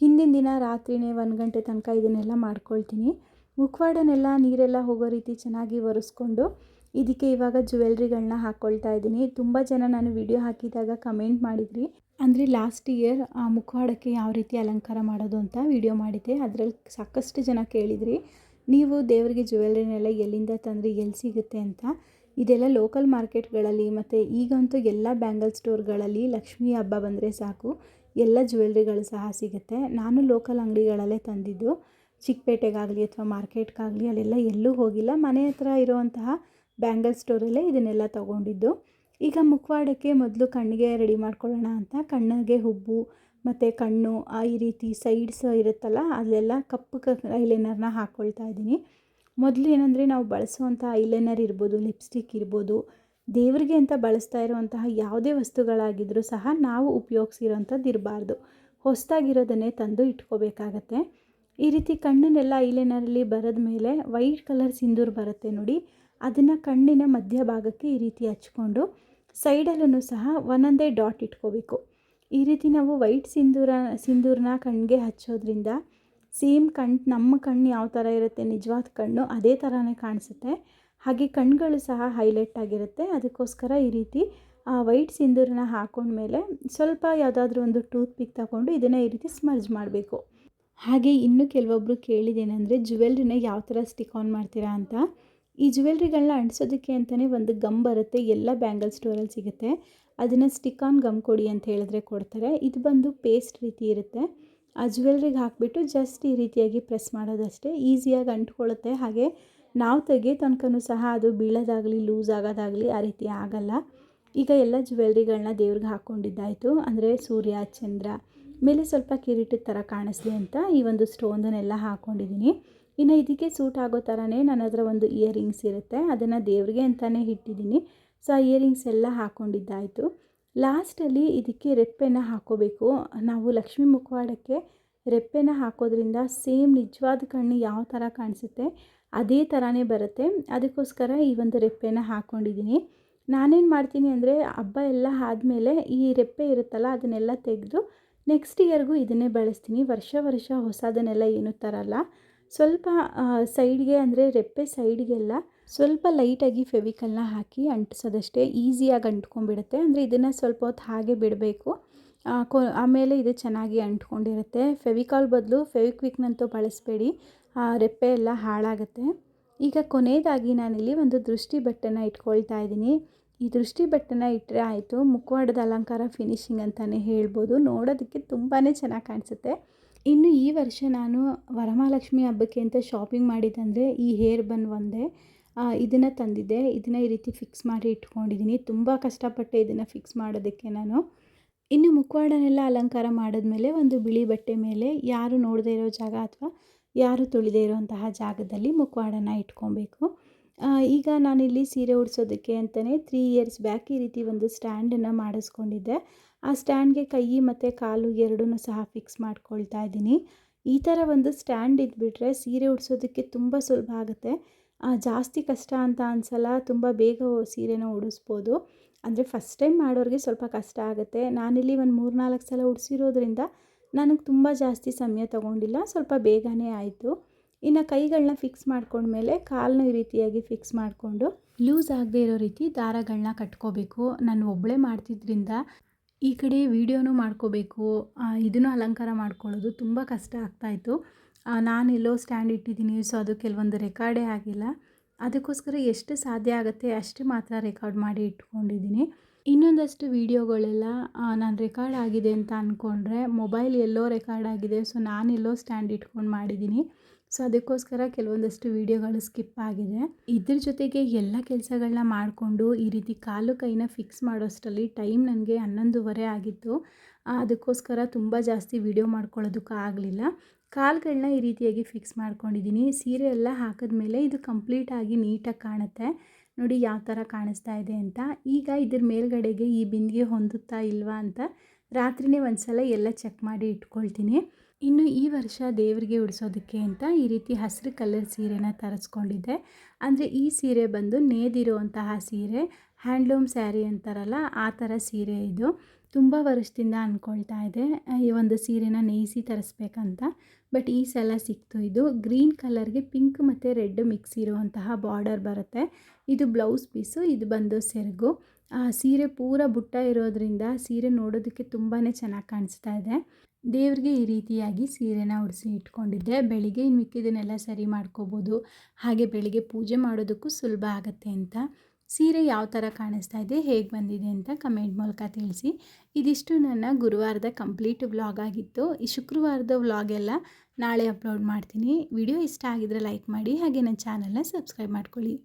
A: ಹಿಂದಿನ ದಿನ ರಾತ್ರಿನೇ ಒಂದು ಗಂಟೆ ತನಕ ಇದನ್ನೆಲ್ಲ ಮಾಡ್ಕೊಳ್ತೀನಿ. ಮುಖವಾಡನೆಲ್ಲ ನೀರೆಲ್ಲ ಹೋಗೋ ರೀತಿ ಚೆನ್ನಾಗಿ ಒರೆಸ್ಕೊಂಡು ಇದಕ್ಕೆ ಇವಾಗ ಜ್ಯುವೆಲ್ರಿಗಳನ್ನ ಹಾಕ್ಕೊಳ್ತಾ ಇದ್ದೀನಿ. ತುಂಬ ಜನ ನಾನು ವಿಡಿಯೋ ಹಾಕಿದಾಗ ಕಮೆಂಟ್ ಮಾಡಿದ್ರಿ. ಅಂದರೆ ಲಾಸ್ಟ್ ಇಯರ್ ಆ ಮುಖವಾಡಕ್ಕೆ ಯಾವ ರೀತಿ ಅಲಂಕಾರ ಮಾಡೋದು ಅಂತ ವಿಡಿಯೋ ಮಾಡಿದ್ದೆ. ಅದರಲ್ಲಿ ಸಾಕಷ್ಟು ಜನ ಕೇಳಿದ್ರಿ. ನೀವು ದೇವರಿಗೆ ಜ್ಯುವೆಲ್ರಿನೆಲ್ಲ ಎಲ್ಲಿಂದ ತಂದರೆ ಎಲ್ಲಿ ಸಿಗುತ್ತೆ ಅಂತ, ಇದೆಲ್ಲ ಲೋಕಲ್ ಮಾರ್ಕೆಟ್ಗಳಲ್ಲಿ ಮತ್ತು ಈಗಂತೂ ಎಲ್ಲ ಬ್ಯಾಂಗಲ್ ಸ್ಟೋರ್ಗಳಲ್ಲಿ ಲಕ್ಷ್ಮೀ ಹಬ್ಬ ಬಂದರೆ ಸಾಕು, ಎಲ್ಲ ಜ್ಯುವೆಲ್ರಿಗಳು ಸಹ ಸಿಗುತ್ತೆ. ನಾನು ಲೋಕಲ್ ಅಂಗಡಿಗಳಲ್ಲೇ ತಂದಿದ್ದು, ಚಿಕ್ಕಪೇಟೆಗಾಗಲಿ ಅಥವಾ ಮಾರ್ಕೆಟ್ಗಾಗಲಿ ಅಲ್ಲೆಲ್ಲ ಎಲ್ಲೂ ಹೋಗಿಲ್ಲ. ಮನೆ ಹತ್ರ ಇರುವಂತಹ ಬ್ಯಾಂಗಲ್ ಸ್ಟೋರಲ್ಲೇ ಇದನ್ನೆಲ್ಲ ತೊಗೊಂಡಿದ್ದು. ಈಗ ಮುಖವಾಡಕ್ಕೆ ಮೊದಲು ಕಣ್ಣಿಗೆ ರೆಡಿ ಮಾಡ್ಕೊಳ್ಳೋಣ ಅಂತ, ಕಣ್ಣಿಗೆ ಹುಬ್ಬು ಮತ್ತು ಕಣ್ಣು ಈ ರೀತಿ ಸೈಡ್ಸ್ ಇರುತ್ತಲ್ಲ, ಅಲ್ಲೆಲ್ಲ ಕಪ್ಪು ಕ ಐಲೈನರ್ನ ಹಾಕ್ಕೊಳ್ತಾ ಇದ್ದೀನಿ. ಮೊದಲು ಏನಂದರೆ ನಾವು ಬಳಸುವಂಥ ಐಲೈನರ್ ಇರ್ಬೋದು ಲಿಪ್ಸ್ಟಿಕ್ ಇರ್ಬೋದು, ದೇವರಿಗೆ ಅಂತ ಬಳಸ್ತಾ ಇರುವಂತಹ ಯಾವುದೇ ವಸ್ತುಗಳಾಗಿದ್ದರೂ ಸಹ ನಾವು ಉಪಯೋಗಿಸಿರೋಂಥದ್ದು ಇರಬಾರ್ದು. ಹೊಸದಾಗಿರೋದನ್ನೇ ತಂದು ಇಟ್ಕೋಬೇಕಾಗತ್ತೆ. ಈ ರೀತಿ ಕಣ್ಣನ್ನೆಲ್ಲ ಐಲೈನರಲ್ಲಿ ಬರೋದ ಮೇಲೆ ವೈಟ್ ಕಲರ್ ಸಿಂಧೂರು ಬರುತ್ತೆ ನೋಡಿ, ಅದನ್ನು ಕಣ್ಣಿನ ಮಧ್ಯಭಾಗಕ್ಕೆ ಈ ರೀತಿ ಹಚ್ಕೊಂಡು ಸೈಡಲ್ಲೂ ಸಹ ಒಂದೊಂದೇ ಡಾಟ್ ಇಟ್ಕೋಬೇಕು. ಈ ರೀತಿ ನಾವು ವೈಟ್ ಸಿಂಧೂರ ಸಿಂಧೂರನ್ನ ಕಣ್ಣಿಗೆ ಹಚ್ಚೋದ್ರಿಂದ ಸೇಮ್ ಕಣ್ಣು ನಮ್ಮ ಕಣ್ಣು ಯಾವ ಥರ ಇರುತ್ತೆ, ನಿಜವಾದ ಕಣ್ಣು ಅದೇ ಥರನೇ ಕಾಣಿಸುತ್ತೆ. ಹಾಗೆ ಕಣ್ಗಳು ಸಹ ಹೈಲೈಟ್ ಆಗಿರುತ್ತೆ. ಅದಕ್ಕೋಸ್ಕರ ಈ ರೀತಿ, ಆ ವೈಟ್ ಸಿಂಧೂರನ್ನ ಹಾಕೊಂಡ್ಮೇಲೆ ಸ್ವಲ್ಪ ಯಾವುದಾದ್ರೂ ಒಂದು ಟೂತ್ ಪಿಕ್ ತಗೊಂಡು ಇದನ್ನು ಈ ರೀತಿ ಸ್ಮರ್ಜ್ ಮಾಡಬೇಕು. ಹಾಗೆ ಇನ್ನು ಕೆಲವೊಬ್ಬರು ಕೇಳಿದ್ದೇನೆಂದರೆ ಜುವೆಲ್ರಿನ ಯಾವ ಥರ ಸ್ಟಿಕ್ ಆನ್ ಮಾಡ್ತೀರಾ ಅಂತ. ಈ ಜುವೆಲ್ರಿಗಳನ್ನ ಅಂಟಿಸೋದಕ್ಕೆ ಅಂತಲೇ ಒಂದು ಗಮ್ ಬರುತ್ತೆ. ಎಲ್ಲ ಬ್ಯಾಂಗಲ್ ಸ್ಟೋರಲ್ಲಿ ಸಿಗುತ್ತೆ. ಅದನ್ನು ಸ್ಟಿಕ್ ಆನ್ ಗಮ್ ಕೊಡಿ ಅಂತ ಹೇಳಿದ್ರೆ ಕೊಡ್ತಾರೆ. ಇದು ಬಂದು ಪೇಸ್ಟ್ ರೀತಿ ಇರುತ್ತೆ. ಆ ಜ್ಯುವೆಲ್ರಿಗೆ ಹಾಕಿಬಿಟ್ಟು ಜಸ್ಟ್ ಈ ರೀತಿಯಾಗಿ ಪ್ರೆಸ್ ಮಾಡೋದಷ್ಟೇ. ಈಸಿಯಾಗಿ ಅಂಟ್ಕೊಳ್ಳುತ್ತೆ. ಹಾಗೆ ನಾವು ತೆಗೆ ತನಕನೂ ಸಹ ಅದು ಬೀಳೋದಾಗಲಿ ಲೂಸ್ ಆಗೋದಾಗಲಿ ಆ ರೀತಿ ಆಗಲ್ಲ. ಈಗ ಎಲ್ಲ ಜ್ಯುವೆಲ್ರಿಗಳನ್ನ ದೇವ್ರಿಗೆ ಹಾಕ್ಕೊಂಡಿದ್ದಾಯಿತು. ಅಂದರೆ ಸೂರ್ಯ, ಚಂದ್ರ ಮೇಲೆ ಸ್ವಲ್ಪ ಕಿರೀಟದ ಥರ ಕಾಣಿಸ್ಲಿ ಅಂತ ಈ ಒಂದು ಸ್ಟೋನ್ದನ್ನೆಲ್ಲ ಹಾಕ್ಕೊಂಡಿದ್ದೀನಿ ಇನ್ನು ಇದಕ್ಕೆ ಸೂಟ್ ಆಗೋ ಥರನೇ ನನ್ನ ಹತ್ರ ಒಂದು ಇಯರಿಂಗ್ಸ್ ಇರುತ್ತೆ. ಅದನ್ನು ದೇವ್ರಿಗೆ ಅಂತಲೇ ಇಟ್ಟಿದ್ದೀನಿ ಸೊ, ಆ ಇಯರಿಂಗ್ಸ್ ಎಲ್ಲ ಹಾಕ್ಕೊಂಡಿದ್ದಾಯಿತು ಲಾಸ್ಟಲ್ಲಿ ಇದಕ್ಕೆ ರೆಪ್ಪೆನ ಹಾಕೋಬೇಕು. ನಾವು ಲಕ್ಷ್ಮಿ ಮುಖವಾಡಕ್ಕೆ ರೆಪ್ಪೆನ ಹಾಕೋದ್ರಿಂದ ಸೇಮ್ ನಿಜವಾದ ಕಣ್ಣು ಯಾವ ಥರ ಕಾಣಿಸುತ್ತೆ ಅದೇ ಥರನೇ ಬರುತ್ತೆ. ಅದಕ್ಕೋಸ್ಕರ ಈ ಒಂದು ರೆಪ್ಪೆನ ಹಾಕ್ಕೊಂಡಿದ್ದೀನಿ ನಾನೇನು ಮಾಡ್ತೀನಿ ಅಂದರೆ ಹಬ್ಬ ಎಲ್ಲ ಆದಮೇಲೆ ಈ ರೆಪ್ಪೆ ಇರುತ್ತಲ್ಲ ಅದನ್ನೆಲ್ಲ ತೆಗೆದು ನೆಕ್ಸ್ಟ್ ಇಯರ್ಗೂ ಇದನ್ನೇ ಬಳಸ್ತೀನಿ. ವರ್ಷ ವರ್ಷ ಹೊಸದನ್ನೆಲ್ಲ ಏನೂ ತರಲ್ಲ. ಸ್ವಲ್ಪ ಸೈಡ್ಗೆ ಅಂದರೆ ರೆಪ್ಪೆ ಸೈಡ್ಗೆಲ್ಲ ಸ್ವಲ್ಪ ಲೈಟಾಗಿ ಫೆವಿಕಲ್ನ ಹಾಕಿ ಅಂಟಿಸೋದಷ್ಟೇ ಈಸಿಯಾಗಿ ಅಂಟ್ಕೊಂಡ್ಬಿಡುತ್ತೆ. ಅಂದರೆ ಇದನ್ನು ಸ್ವಲ್ಪ ಹೊತ್ತು ಹಾಗೆ ಬಿಡಬೇಕು. ಆಮೇಲೆ ಇದು ಚೆನ್ನಾಗಿ ಅಂಟ್ಕೊಂಡಿರುತ್ತೆ. ಫೆವಿಕಾಲ್ ಬದಲು ಫೆವಿಕ್ವಿಕ್ನಂತೂ ಬಳಸಬೇಡಿ. ರೆಪ್ಪೆ ಎಲ್ಲ ಹಾಳಾಗುತ್ತೆ. ಈಗ ಕೊನೆಯದಾಗಿ ನಾನಿಲ್ಲಿ ಒಂದು ದೃಷ್ಟಿ ಬಟ್ಟೆನ ಇಟ್ಕೊಳ್ತಾ ಇದ್ದೀನಿ. ಈ ದೃಷ್ಟಿ ಬಟ್ಟೆನ ಇಟ್ಟರೆ ಆಯಿತು, ಮುಖವಾಡದ ಅಲಂಕಾರ ಫಿನಿಶಿಂಗ್ ಅಂತಲೇ ಹೇಳ್ಬೋದು. ನೋಡೋದಕ್ಕೆ ತುಂಬಾ ಚೆನ್ನಾಗಿ ಕಾಣಿಸುತ್ತೆ. ಇನ್ನು ಈ ವರ್ಷ ನಾನು ವರಮಹಾಲಕ್ಷ್ಮಿ ಹಬ್ಬಕ್ಕೆ ಅಂತ ಶಾಪಿಂಗ್ ಮಾಡಿದ್ದಂದರೆ ಈ ಹೇರ್ ಬನ್ ಒಂದೇ. ಇದನ್ನು ತಂದಿದ್ದೆ. ಇದನ್ನು ಈ ರೀತಿ ಫಿಕ್ಸ್ ಮಾಡಿ ಇಟ್ಕೊಂಡಿದ್ದೀನಿ ತುಂಬ ಕಷ್ಟಪಟ್ಟೆ ಇದನ್ನು ಫಿಕ್ಸ್ ಮಾಡೋದಕ್ಕೆ ನಾನು. ಇನ್ನು ಮುಖವಾಡನೆಲ್ಲ ಅಲಂಕಾರ ಮಾಡಿದ್ಮೇಲೆ ಒಂದು ಬಿಳಿ ಬಟ್ಟೆ ಮೇಲೆ ಯಾರು ನೋಡದೇ ಇರೋ ಜಾಗ ಅಥವಾ ಯಾರು ತುಳಿದೇ ಇರೋಂತಹ ಜಾಗದಲ್ಲಿ ಮುಖವಾಡನ ಇಟ್ಕೊಬೇಕು. ಈಗ ನಾನಿಲ್ಲಿ ಸೀರೆ ಉಡಿಸೋದಕ್ಕೆ ಅಂತಲೇ ತ್ರೀ ಇಯರ್ಸ್ ಬ್ಯಾಕ್ ಈ ರೀತಿ ಒಂದು ಸ್ಟ್ಯಾಂಡನ್ನು ಮಾಡಿಸ್ಕೊಂಡಿದ್ದೆ. ಆ ಸ್ಟ್ಯಾಂಡ್ಗೆ ಕೈ ಮತ್ತು ಕಾಲು ಎರಡೂ ಸಹ ಫಿಕ್ಸ್ ಮಾಡ್ಕೊಳ್ತಾ ಇದ್ದೀನಿ. ಈ ಥರ ಒಂದು ಸ್ಟ್ಯಾಂಡ್ ಇದ್ಬಿಟ್ರೆ ಸೀರೆ ಉಡಿಸೋದಕ್ಕೆ ತುಂಬ ಸುಲಭ ಆಗುತ್ತೆ. ಜಾಸ್ತಿ ಕಷ್ಟ ಅಂತ ಅನ್ಸಲ್ಲ, ತುಂಬ ಬೇಗ ಸೀರೆನ ಉಡಿಸ್ಬೋದು. ಅಂದರೆ ಫಸ್ಟ್ ಟೈಮ್ ಮಾಡೋರಿಗೆ ಸ್ವಲ್ಪ ಕಷ್ಟ ಆಗುತ್ತೆ. ನಾನಿಲ್ಲಿ ಒಂದು ಮೂರು ನಾಲ್ಕು ಸಲ ಉಡಿಸಿರೋದ್ರಿಂದ ನನಗೆ ತುಂಬ ಜಾಸ್ತಿ ಸಮಯ ತಗೊಂಡಿಲ್ಲ, ಸ್ವಲ್ಪ ಬೇಗನೆ ಆಯಿತು. ಇನ್ನು ಕೈಗಳನ್ನ ಫಿಕ್ಸ್ ಮಾಡ್ಕೊಂಡ್ಮೇಲೆ ಕಾಲನ್ನ ಈ ರೀತಿಯಾಗಿ ಫಿಕ್ಸ್ ಮಾಡಿಕೊಂಡು ಲೂಸ್ ಆಗದೆ ಇರೋ ರೀತಿ ದಾರಗಳನ್ನ ಕಟ್ಕೋಬೇಕು. ನಾನು ಒಬ್ಬಳೇ ಮಾಡ್ತಿದ್ರಿಂದ ಈ ಕಡೆ ವೀಡಿಯೋನೂ ಮಾಡ್ಕೋಬೇಕು ಇದನ್ನು ಅಲಂಕಾರ ಮಾಡ್ಕೊಳ್ಳೋದು ತುಂಬ ಕಷ್ಟ ಆಗ್ತಾಯಿತ್ತು ನಾನೆಲ್ಲೋ ಸ್ಟ್ಯಾಂಡ್ ಇಟ್ಟಿದ್ದೀನಿ ಸೊ ಅದು ಕೆಲವೊಂದು ರೆಕಾರ್ಡೇ ಆಗಿಲ್ಲ. ಅದಕ್ಕೋಸ್ಕರ ಎಷ್ಟು ಸಾಧ್ಯ ಆಗುತ್ತೆ ಅಷ್ಟು ಮಾತ್ರ ರೆಕಾರ್ಡ್ ಮಾಡಿ ಇಟ್ಕೊಂಡಿದ್ದೀನಿ. ಇನ್ನೊಂದಷ್ಟು ವೀಡಿಯೋಗಳೆಲ್ಲ ನಾನು ರೆಕಾರ್ಡ್ ಆಗಿದೆ ಅಂತ ಅಂದ್ಕೊಂಡ್ರೆ ಮೊಬೈಲ್ ಎಲ್ಲೋ ರೆಕಾರ್ಡ್ ಆಗಿದೆ ಸೊ ನಾನು ಎಲ್ಲೋ ಸ್ಟ್ಯಾಂಡ್ ಇಟ್ಕೊಂಡು ಮಾಡಿದ್ದೀನಿ. ಸೊ ಅದಕ್ಕೋಸ್ಕರ ಕೆಲವೊಂದಷ್ಟು ವೀಡಿಯೋಗಳು ಸ್ಕಿಪ್ ಆಗಿದೆ. ಇದ್ರ ಜೊತೆಗೆ ಎಲ್ಲ ಕೆಲಸಗಳನ್ನ ಮಾಡಿಕೊಂಡು ಈ ರೀತಿ ಕಾಲು ಕೈನ ಫಿಕ್ಸ್ ಮಾಡೋಷ್ಟರಲ್ಲಿ ಟೈಮ್ ನನಗೆ ಹನ್ನೊಂದುವರೆ ಆಗಿತ್ತು. ಅದಕ್ಕೋಸ್ಕರ ತುಂಬ ಜಾಸ್ತಿ ವೀಡಿಯೋ ಮಾಡ್ಕೊಳ್ಳೋದಕ್ಕೂ ಆಗಲಿಲ್ಲ. ಕಾಲುಗಳನ್ನ ಈ ರೀತಿಯಾಗಿ ಫಿಕ್ಸ್ ಮಾಡ್ಕೊಂಡಿದ್ದೀನಿ. ಸೀರೆ ಎಲ್ಲ ಹಾಕಿದ್ಮೇಲೆ ಇದು ಕಂಪ್ಲೀಟಾಗಿ ನೀಟಾಗಿ ಕಾಣುತ್ತೆ. ನೋಡಿ ಯಾವ ಥರ ಕಾಣಿಸ್ತಾ ಇದೆ ಅಂತ. ಈಗ ಇದ್ರ ಮೇಲ್ಗಡೆಗೆ ಈ ಬಿಂದಿಗೆ ಹೊಂದುತ್ತಾ ಇಲ್ವಾ ಅಂತ ರಾತ್ರಿನೇ ಒಂದು ಸಲ ಎಲ್ಲ ಚೆಕ್ ಮಾಡಿ ಇಟ್ಕೊಳ್ತೀನಿ. ಇನ್ನು ಈ ವರ್ಷ ದೇವರಿಗೆ ಉಡಿಸೋದಕ್ಕೆ ಅಂತ ಈ ರೀತಿ ಹಸಿರು ಕಲರ್ ಸೀರೆನ ತರಿಸ್ಕೊಂಡಿದ್ದೆ. ಅಂದರೆ ಈ ಸೀರೆ ಬಂದು ನೇದಿರುವಂತಹ ಸೀರೆ, ಹ್ಯಾಂಡ್ಲೂಮ್ ಸ್ಯಾರಿ ಅಂತಾರಲ್ಲ, ಆ ಥರ ಸೀರೆ ಇದು. ತುಂಬ ವರ್ಷದಿಂದ ಅಂದ್ಕೊಳ್ತಾ ಇದೆ ಈ ಒಂದು ಸೀರೆನ ನೇಯಿಸಿ ತರಿಸ್ಬೇಕಂತ. ಬಟ್ ಈ ಸಲ ಸಿಕ್ತು ಇದು. ಗ್ರೀನ್ ಕಲರ್ಗೆ ಪಿಂಕ್ ಮತ್ತು ರೆಡ್ ಮಿಕ್ಸ್ ಇರುವಂತಹ ಬಾರ್ಡರ್ ಬರುತ್ತೆ. ಇದು ಬ್ಲೌಸ್ ಪೀಸು, ಇದು ಬಂದು ಸೆರಗು. ಸೀರೆ ಪೂರ ಬುಟ್ಟ ಇರೋದ್ರಿಂದ ಸೀರೆ ನೋಡೋದಕ್ಕೆ ತುಂಬಾ ಚೆನ್ನಾಗಿ ಕಾಣಿಸ್ತಾ ಇದೆ. ದೇವ್ರಿಗೆ ಈ ರೀತಿಯಾಗಿ ಸೀರೆನ ಉಡಿಸಿ ಇಟ್ಕೊಂಡಿದ್ದೆ ಬೆಳಿಗ್ಗೆ ಇನ್ನು ಮಿಕ್ಕಿದನ್ನೆಲ್ಲ ಸರಿ ಮಾಡ್ಕೋಬೋದು. ಹಾಗೆ ಬೆಳಿಗ್ಗೆ ಪೂಜೆ ಮಾಡೋದಕ್ಕೂ ಸುಲಭ ಆಗುತ್ತೆ ಅಂತ. ಸೀರೆ ಯಾವ ಥರ ಕಾಣಿಸ್ತಾ ಇದೆ, ಹೇಗೆ ಬಂದಿದೆ ಅಂತ ಕಮೆಂಟ್ ಮೂಲಕ ತಿಳಿಸಿ. ಇದಿಷ್ಟು ನನ್ನ ಗುರುವಾರದ ಕಂಪ್ಲೀಟ್ ವ್ಲಾಗ್ ಆಗಿತ್ತು. ಈ ಶುಕ್ರವಾರದ ವ್ಲಾಗ್ ಎಲ್ಲ ನಾಳೆ ಅಪ್ಲೋಡ್ ಮಾಡ್ತೀನಿ. ವಿಡಿಯೋ ಇಷ್ಟ ಆಗಿದ್ರೆ ಲೈಕ್ ಮಾಡಿ, ಹಾಗೆ ನನ್ನ ಚಾನಲ್ನ ಸಬ್ಸ್ಕ್ರೈಬ್ ಮಾಡ್ಕೊಳ್ಳಿ.